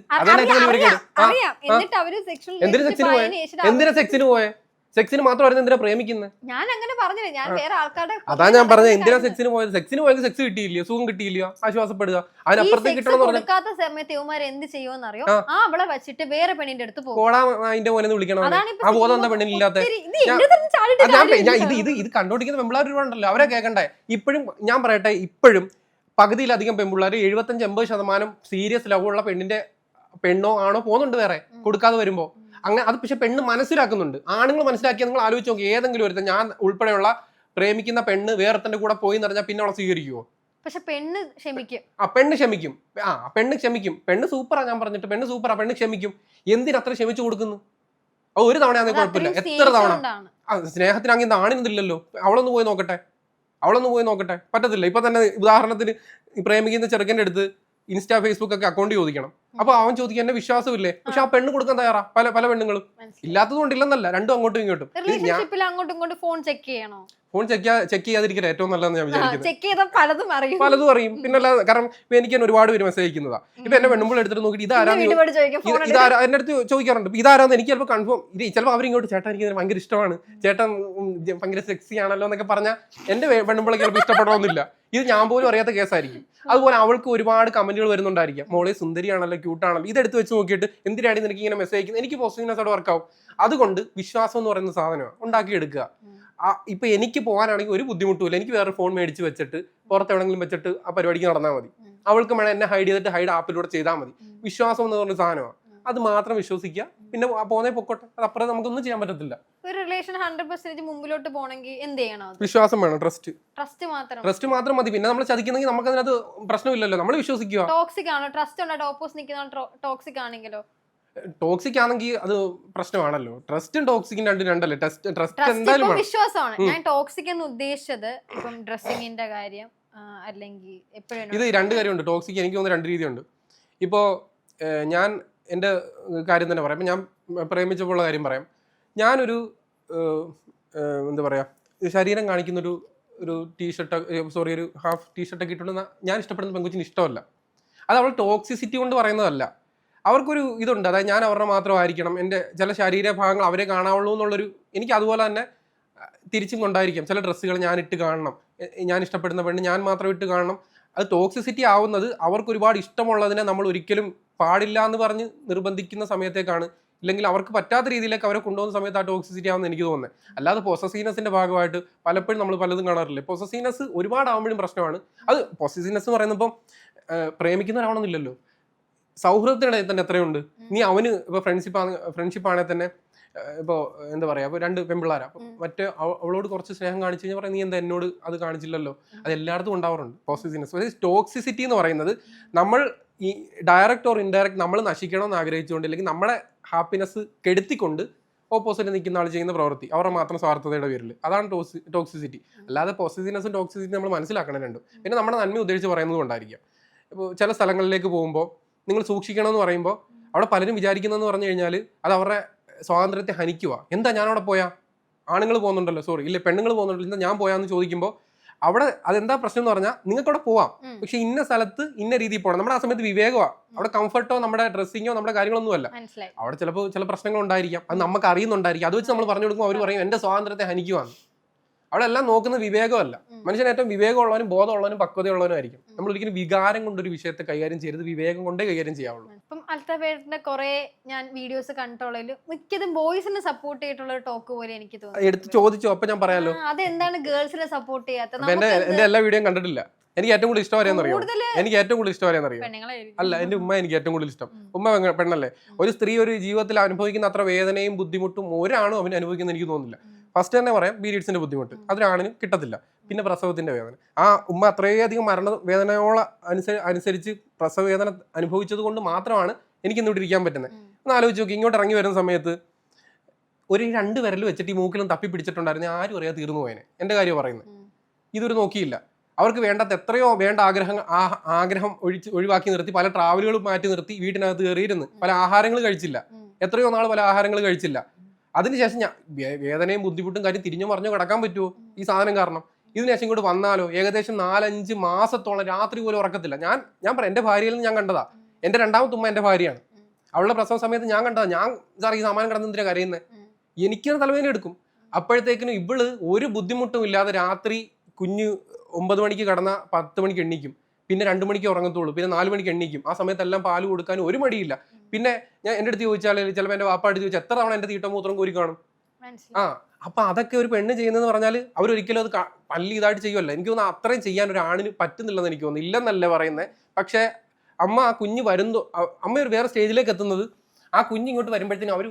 എന്തിന് സെക്സിന് പോയെ? എന്തിനാ സെക്സിന് പോയെ? സെക്സിന് മാത്രമായിരുന്നു എന്തിനാ പ്രേമിക്കുന്നത് ഞാൻ അങ്ങനെ പറഞ്ഞില്ല. ഞാൻ വേറെ ആൾക്കാരുടെ അതാ ഞാൻ പറഞ്ഞത് എന്തിനാ സെക്സിന് പോയത്? സെക്സിന് പോയത് സെക്സ് കിട്ടിയില്ലയോ? സുഖം കിട്ടിയില്ലയോ? ആശ്വാസപ്പെടുക. അതിനപ്പുറത്തേക്ക് കിട്ടണം കൊടുക്കാത്ത സമയത്ത് യുവമാർ എന്ത് ചെയ്യുമെന്ന് അറിയോ ആ. അവളെ വെച്ചിട്ട് വേറെ പെണ്ണിന്റെ അടുത്ത് പോകും. അതിന്റെ മോനെ വിളിക്കണം ആ ബോധം എന്താ പെണ്ണിന് പെണ്ണിനില്ലാത്ത? ഇത് ഞാൻ- ഇത് ഇത് ഇത് കണ്ടോണ്ടിരിക്കുന്ന പെമ്പിള്ളാർ ഒരുപാടുണ്ടല്ലോ. അവരെ കേൾക്കണ്ടേ ഇപ്പോഴും ഞാൻ പറയട്ടെ ഇപ്പോഴും പകുതിയിലധികം പെമ്പിള്ളാർ എഴുപത്തഞ്ച് എൺപത് ശതമാനം സീരിയസ് ലവ് ഉള്ള പെണ്ണിന്റെ പെണ്ണോ ആണോ പോകുന്നുണ്ട് വേറെ. കൊടുക്കാതെ വരുമ്പോ. അങ്ങനെ അത് പക്ഷെ പെണ്ണ് മനസ്സിലാക്കുന്നുണ്ട്. ആണുങ്ങൾ മനസ്സിലാക്കിയാൽ നിങ്ങൾ ആലോചിച്ച് നോക്കി. ഏതെങ്കിലും ഒരുത്തൻ ഞാൻ ഉൾപ്പെടെയുള്ള പ്രേമിക്കുന്ന പെണ്ണ് വേറെത്തന്റെ കൂടെ പോയി എന്ന് പറഞ്ഞാൽ പിന്നെ അവളെ സ്വീകരിക്കുമോ പക്ഷെ പെണ്ണ് ക്ഷമിക്കും. ആ പെണ്ണ് ക്ഷമിക്കും. ആ പെണ്ണ് ക്ഷമിക്കും. പെണ്ണ് സൂപ്പറാ ഞാൻ പറഞ്ഞിട്ട് പെണ്ണ് സൂപ്പറാ പെണ്ണ് ക്ഷമിക്കും. എന്തിനത്ര ക്ഷമിച്ചു കൊടുക്കുന്നു? ഒരു തവണയാണെങ്കിൽ കുഴപ്പമില്ല. എത്ര തവണ? സ്നേഹത്തിന് അങ്ങനെ നാണിന്നില്ലല്ലോ അവളൊന്ന് പോയി നോക്കട്ടെ. അവളൊന്ന് പോയി നോക്കട്ടെ. പറ്റത്തില്ല. ഇപ്പൊ തന്നെ ഉദാഹരണത്തിന് പ്രേമിക്കുന്ന ചെറുക്കന്റെ അടുത്ത് ഇൻസ്റ്റാ ഫേസ്ബുക്ക് ഒക്കെ അക്കൗണ്ട് ചോദിക്കണം. അപ്പൊ അവൻ ചോദിക്കാൻ എന്നെ വിശ്വാസമില്ലേ? പക്ഷെ ആ പെണ്ണ് കൊടുക്കാൻ തയ്യാറാ? പല പല പെണ്ണുങ്ങളും. ഇല്ലാത്തത് കൊണ്ടില്ലെന്നല്ല രണ്ടും അങ്ങോട്ടും ഇങ്ങോട്ടും. അങ്ങോട്ടും ഇങ്ങോട്ടും ഫോൺ ചെക്ക് ചെയ്യണോ? ഫോൺ ചെക്ക് ചെക്ക് ചെയ്യാതിരിക്കല ഏറ്റവും നല്ലതെന്ന് ഞാൻ വിചാരിക്കുന്നത് ചെക്ക് ചെയ്താൽ പലതും അറിയും. പലതും അറിയും. പിന്നെ അല്ലാതെ കാരണം എനിക്ക് തന്നെ ഒരുപാട് പേര് മെസ്സേജ് അയക്കുന്നതാ. ഇപ്പൊ എന്നെ പെണ്ണുമ്പോൾ എടുത്തിട്ട് നോക്കിയിട്ട് ഇതാരാന്ന് ഇതാരാ? എന്റെ അടുത്ത് ചോദിക്കാറുണ്ട്. ഇതാരാന്ന് എനിക്ക് ചിലപ്പോൾ കൺഫേം ഇത് ചിലപ്പോൾ അവരിങ്ങോട്ട് ചേട്ടൻ എനിക്ക് ഭയങ്കര ഇഷ്ടമാണ്. ചേട്ടൻ ഭയങ്കര സെക്സി ആണല്ലോ എന്നൊക്കെ പറഞ്ഞാൽ എന്റെ പെണ്ണുമ്പോൾ ചിലപ്പോൾ ഇഷ്ടപ്പെടണമെന്നില്ല. ഇത് ഞാൻ പോലും അറിയാത്ത കേസായിരിക്കും. അതുപോലെ അവൾക്ക് ഒരുപാട് കമന്റുകൾ വരുന്നുണ്ടായിരിക്കാം. മോളെ സുന്ദരിയാണല്ലോ ക്യൂട്ടാണല്ലോ ഇത് എടുത്ത് വെച്ച് നോക്കിയിട്ട് എന്തിനാണ് നിനക്ക് ഇങ്ങനെ മെസ്സേജ് അയക്കുന്നത്? എനിക്ക് പോസിറ്റീവ്നെസ് അവിടെ വർക്കാവും അതുകൊണ്ട് വിശ്വാസം എന്ന് പറയുന്ന സാധനമാണ് ഉണ്ടാക്കിയെടുക്കുക. എടുക്കുക ഇപ്പൊ എനിക്ക് പോകാനാണെങ്കിൽ ഒരു ബുദ്ധിമുട്ടുമില്ല എനിക്ക് വേറെ ഫോൺ മേടിച്ച് വെച്ചിട്ട് പുറത്തെവിടെങ്കിലും വെച്ചിട്ട് ആ പരിപാടിക്ക് നടന്നാൽ മതി. അവൾക്ക് വേണം എന്നെ ഹൈഡ് ചെയ്തിട്ട് ഹൈഡ് ആപ്പിലൂടെ ചെയ്താൽ മതി. വിശ്വാസം എന്ന് പറഞ്ഞ സാധനമാണ്. അത് മാത്രം വിശ്വസിക്കുക. പിന്നെ പോന്നെ പൊക്കോട്ടെ. അത് അപ്പുറം നമുക്കൊന്നും ചെയ്യാൻ പറ്റത്തില്ല. ഒരു റിലേഷൻ ഹൺഡ്രഡ് പെർസെന്റേജ് മുമ്പിലോട്ട് പോകണമെങ്കിൽ എന്ത് ചെയ്യണം വിശ്വാസം വേണം ട്രസ്റ്റ് ട്രസ്റ്റ് മാത്രം. ട്രസ്റ്റ് മാത്രം മതി. പിന്നെ നമ്മൾ ചതിക്കുന്നെങ്കിൽ നമുക്ക് അതിനകത്ത് പ്രശ്നമില്ലല്ലോ. നമ്മൾ വിശ്വസിക്കുക. ടോക്സിക് ആണോ? ട്രസ്റ്റ് ഉണ്ടോ? ഓപ്പോസ് നിൽക്കുന്ന ടോക്സിക് ആണെങ്കിലോ? ടോക്സിക് ആണെങ്കിൽ അത് പ്രശ്നമാണല്ലോ. ട്രസ്റ്റും ടോക്സിക്കും രണ്ടും രണ്ടല്ലേ? ട്രസ്റ്റ് ട്രസ്റ്റ് എന്തായാലും വിശ്വാസമാണ്. ഞാൻ ടോക്സിക് എന്ന് ഉദ്ദേശിച്ചത് ഇപ്പം ഡ്രസ്സിങ്ങിന്റെ കാര്യം അല്ലെങ്കിൽ എപ്പോഴും ഇത് രണ്ട് കാര്യമുണ്ട്. ടോക്സിക് എനിക്ക് തോന്നുന്ന രണ്ട് രീതിയുണ്ട്. ഇപ്പോൾ ഞാൻ എന്റെ കാര്യം തന്നെ പറയാം. ഞാൻ പ്രേമിച്ചപ്പോഴുള്ള കാര്യം പറയാം. ഞാനൊരു എന്താ പറയുക ശരീരം കാണിക്കുന്നൊരു ഒരു ടീഷർട്ട് സോറി ഒരു ഹാഫ് ടീഷർട്ടൊക്കെ ഇട്ടുണ്ടെന്ന് ഞാൻ ഇഷ്ടപ്പെടുന്ന പെൺകുച്ചിന് ഇഷ്ടമല്ല. അത് അവൾ ടോക്സിസിറ്റി കൊണ്ട് പറയുന്നതല്ല. അവർക്കൊരു ഇതുണ്ട്. അതായത് ഞാൻ അവരുടെ മാത്രമായിരിക്കണം. എന്റെ ചില ശരീരഭാഗങ്ങൾ അവരെ കാണാവുള്ളൂ എന്നുള്ളൊരു എനിക്ക് അതുപോലെ തന്നെ തിരിച്ചും കൊണ്ടായിരിക്കാം. ചില ഡ്രസ്സുകൾ ഞാൻ ഇട്ട് കാണണം. ഞാൻ ഇഷ്ടപ്പെടുന്ന പെണ്ണ് ഞാൻ മാത്രം ഇട്ട് കാണണം. അത് ടോക്സിസിറ്റി ആവുന്നത് അവർക്കൊരുപാട് ഇഷ്ടമുള്ളതിനെ നമ്മൾ ഒരിക്കലും പാടില്ല എന്ന് പറഞ്ഞ് നിർബന്ധിക്കുന്ന സമയത്തേക്കാണ്. ഇല്ലെങ്കിൽ അവർക്ക് പറ്റാത്ത രീതിയിലേക്ക് അവരെ കൊണ്ടുപോകുന്ന സമയത്ത് ആ ടോക്സിസിറ്റി ആവുമെന്ന് എനിക്ക് തോന്നുന്നത്. അല്ലാതെ പൊസസീനസിന്റെ ഭാഗമായിട്ട് പലപ്പോഴും നമ്മൾ പലതും കാണാറില്ലേ? പൊസസീനസ് ഒരുപാടാവുമ്പോഴും പ്രശ്നമാണ്. അത് പൊസസീനസ് എന്ന് പറയുന്നപ്പം പ്രേമിക്കുന്നവരാവണമെന്നില്ലല്ലോ സൗഹൃദത്തിനിടയിൽ തന്നെ എത്രയുണ്ട്? നീ അവന് ഇപ്പൊ ഫ്രണ്ട്ഷിപ്പ് ഫ്രണ്ട്ഷിപ്പ് ആണെങ്കിൽ തന്നെ ഇപ്പൊ എന്താ പറയാ രണ്ട് പെൺപിള്ളേരാ. അപ്പൊ. മറ്റേ അവളോട് കുറച്ച് സ്നേഹം കാണിച്ചു കഴിഞ്ഞാൽ പറയാം നീ എന്താ എന്നോട് അത് കാണിച്ചില്ലല്ലോ? അത് എല്ലായിടത്തും ഉണ്ടാവാറുണ്ട്. പോസിറ്റീവ്നെസ് ടോക്സിസിറ്റി എന്ന് പറയുന്നത് നമ്മൾ ഈ ഡയറക്റ്റ് ഓർ ഇൻഡയറക്റ്റ് നമ്മൾ നശിക്കണമെന്ന് ആഗ്രഹിച്ചുകൊണ്ട് അല്ലെങ്കിൽ നമ്മുടെ ഹാപ്പിനെസ് കെടുത്തിക്കൊണ്ട് ഓപ്പോസിറ്റ് നിൽക്കുന്ന ആൾ ചെയ്യുന്ന പ്രവൃത്തി അവരുടെ മാത്രം സ്വാർത്ഥതയുടെ പേരിൽ അതാണ് ടോക്സി ടോക്സിസിറ്റി അല്ലാതെ പോസിറ്റീവ്നെസ്സും ടോക്സിസിറ്റി നമ്മൾ മനസ്സിലാക്കണം രണ്ടും പിന്നെ നമ്മുടെ നന്മ ഉദ്ദേശിച്ച് പറയുന്നത് കൊണ്ടായിരിക്കാം. ഇപ്പോൾ ചില സ്ഥലങ്ങളിലേക്ക് പോകുമ്പോൾ നിങ്ങൾ സൂക്ഷിക്കണം എന്ന് പറയുമ്പോൾ അവിടെ പലരും വിചാരിക്കുന്നതെന്ന് പറഞ്ഞു കഴിഞ്ഞാൽ അത് അവരുടെ സ്വാതന്ത്ര്യത്തെ ഹനിക്കുക എന്താ ഞാൻ അവിടെ പോയാ? ആണുങ്ങൾ പോകുന്നുണ്ടല്ലോ സോറി ഇല്ല പെണ്ണുങ്ങൾ പോകുന്നുണ്ടല്ലോ. എന്താ ഞാൻ പോയാന്ന് ചോദിക്കുമ്പോൾ അവിടെ അതെന്താ പ്രശ്നം എന്ന് പറഞ്ഞാൽ നിങ്ങൾക്ക് അവിടെ പോവാം പക്ഷെ ഇന്ന സ്ഥലത്ത് ഇന്ന രീതിയിൽ പോകണം നമ്മുടെ ആ സമയത്ത് വിവേകമാണ് അവിടെ കംഫർട്ടോ നമ്മുടെ ഡ്രസ്സിങ്ങോ നമ്മുടെ കാര്യങ്ങളൊന്നും അല്ല. അവിടെ ചിലപ്പോൾ ചില പ്രശ്നങ്ങൾ ഉണ്ടായിരിക്കാം അത് നമുക്ക് അറിയുന്നുണ്ടായിരിക്കും. അത് വെച്ച് നമ്മൾ പറഞ്ഞു കൊടുക്കുമ്പോൾ അവർ പറയും എന്റെ സ്വാതന്ത്ര്യത്തെ ഹനിക്കുവാന്ന്. അവിടെ എല്ലാം നോക്കുന്ന വിവേകമല്ല. മനുഷ്യൻ ഏറ്റവും വിവേകമുള്ളവനും ബോധമുള്ളവനും പക്വതയുള്ളവനും ആയിരിക്കും. നമ്മൾ ഒരിക്കലും വികാരം കൊണ്ടൊരു വിഷയത്തെ കൈകാര്യം ചെയ്യരുത് വിവേകം കൊണ്ടേ കൈകാര്യം ചെയ്യാവുള്ളൂ. ഇപ്പം അൽത്തഫേട്ടിന്റെ കുറെ ഞാൻ വീഡിയോസ് കണ്ടിട്ടുള്ളതിൽ മിക്കതും ബോയ്സിനെ സപ്പോർട്ട് ചെയ്തിട്ടുള്ള ഒരു ടോക്ക് പോലെ എനിക്ക് എടുത്ത് ചോദിച്ചോ അപ്പൊ ഞാൻ പറയാലോ? അതെന്താണ് ഗേൾസിനെ സപ്പോർട്ട് ചെയ്യാത്ത? എന്റെ എന്റെ എല്ലാ വീഡിയോയും കണ്ടിട്ടില്ല. എനിക്ക് ഏറ്റവും കൂടുതൽ ഇഷ്ടം അറിയാന്നറിയോ അറിയാം എനിക്ക് ഏറ്റവും കൂടുതൽ ഇഷ്ടം അറിയാൻ അറിയാം അല്ല എന്റെ ഉമ്മ എനിക്ക് ഏറ്റവും കൂടുതൽ ഇഷ്ടം. ഉമ്മ പെണ്ണല്ലേ? ഒരു സ്ത്രീ ഒരു ജീവിതത്തിൽ അനുഭവിക്കുന്ന അത്ര വേദനയും ബുദ്ധിമുട്ടും ഒരാണോ അവന് അനുഭവിക്കുന്ന എനിക്ക് തോന്നുന്നില്ല. ഫസ്റ്റ് തന്നെ പറയാം പീരീഡ്സിന്റെ ബുദ്ധിമുട്ട്. അതിനാണിനും കിട്ടത്തില്ല. പിന്നെ പ്രസവത്തിന്റെ വേദന. ആ ഉമ്മ അത്രയധികം മരണ വേദനയോള അനുസരി അനുസരിച്ച് പ്രസവ വേദന അനുഭവിച്ചത് കൊണ്ട് മാത്രമാണ് എനിക്ക് ഇന്ന് ഇരിക്കാൻ പറ്റുന്നത്. ഒന്ന് ആലോചിച്ച് നോക്കി ഇങ്ങോട്ട് ഇറങ്ങി വരുന്ന സമയത്ത് ഒരു രണ്ട് വിരൽ വെച്ചിട്ട് ഈ മൂക്കിലും തപ്പി പിടിച്ചിട്ടുണ്ടായിരുന്നു. ആരും അറിയാതെ തീർന്നു പോയനെ. എന്റെ കാര്യം പറയുന്നത്. ഇതൊരു നോക്കിയില്ല. അവർക്ക് വേണ്ടാത്ത എത്രയോ വേണ്ട ആഗ്രഹം ആ ആഗ്രഹം ഒഴിച്ച് ഒഴിവാക്കി നിർത്തി പല ട്രാവലുകളും മാറ്റി നിർത്തി വീട്ടിനകത്ത് കയറിയിരുന്ന്. പല ആഹാരങ്ങൾ കഴിച്ചില്ല. എത്രയോ നാൾ പല ആഹാരങ്ങൾ കഴിച്ചില്ല. അതിനുശേഷം ഞാൻ വേദനയും ബുദ്ധിമുട്ടും കാര്യം തിരിഞ്ഞു മറിഞ്ഞോ കിടക്കാൻ പറ്റുമോ ഈ സാധനം കാരണം. ഇതിനുശേഷം ഇങ്ങോട്ട് വന്നാലോ? ഏകദേശം നാലഞ്ച് മാസത്തോളം രാത്രി പോലും ഉറക്കത്തില്ല. ഞാൻ ഞാൻ പറയാം എന്റെ ഭാര്യയിൽ നിന്ന് ഞാൻ കണ്ടതാ. എന്റെ രണ്ടാമത്തെ ഉമ്മ എന്റെ ഭാര്യയാണ്. അവളുടെ പ്രസവ സമയത്ത് ഞാൻ കണ്ടതാ. ഞാൻ സാർ ഈ സാമാനം കിടന്നെന്തിനാ കരയുന്നത് എനിക്കൊരു എനിക്ക് തലവേദന എടുക്കും. അപ്പോഴത്തേക്കിനും ഇവൾ ഒരു ബുദ്ധിമുട്ടും ഇല്ലാതെ രാത്രി കുഞ്ഞ് ഒമ്പത് മണിക്ക് കടന്ന പത്ത് മണിക്ക് എണ്ണിക്കും പിന്നെ രണ്ട് മണിക്ക് ഉറങ്ങത്തുള്ളൂ. പിന്നെ നാല് മണിക്ക് എണ്ണിക്കും ആ സമയത്തെല്ലാം പാൽ കൊടുക്കാൻ ഒരു മടിയില്ല. പിന്നെ ഞാൻ എന്റെ അടുത്ത് ചോദിച്ചാൽ ചിലപ്പോൾ എന്റെ വാപ്പാട് ചോദിച്ചാൽ എത്ര തവണ എന്റെ തീട്ടമൂത്രം കോരി കാണും? ആ അപ്പൊ അതൊക്കെ ഒരു പെണ്ണ് ചെയ്യുന്നതെന്ന് പറഞ്ഞാൽ അവരൊരിക്കലും അത് പല്ലി ഇതായിട്ട് ചെയ്യുമല്ലോ എനിക്ക് തോന്നുന്നു അത്രയും ചെയ്യാൻ ഒരു ആണിന് പറ്റുന്നില്ലെന്ന് എനിക്ക് തോന്നുന്നു. ഇല്ലെന്നല്ല പറയുന്നത് പക്ഷേ അമ്മ ആ കുഞ്ഞ് വരുന്നു അമ്മ ഒരു വേറെ സ്റ്റേജിലേക്ക് എത്തുന്നത് ആ കുഞ്ഞ് ഇങ്ങോട്ട് വരുമ്പോഴത്തേനും അവർ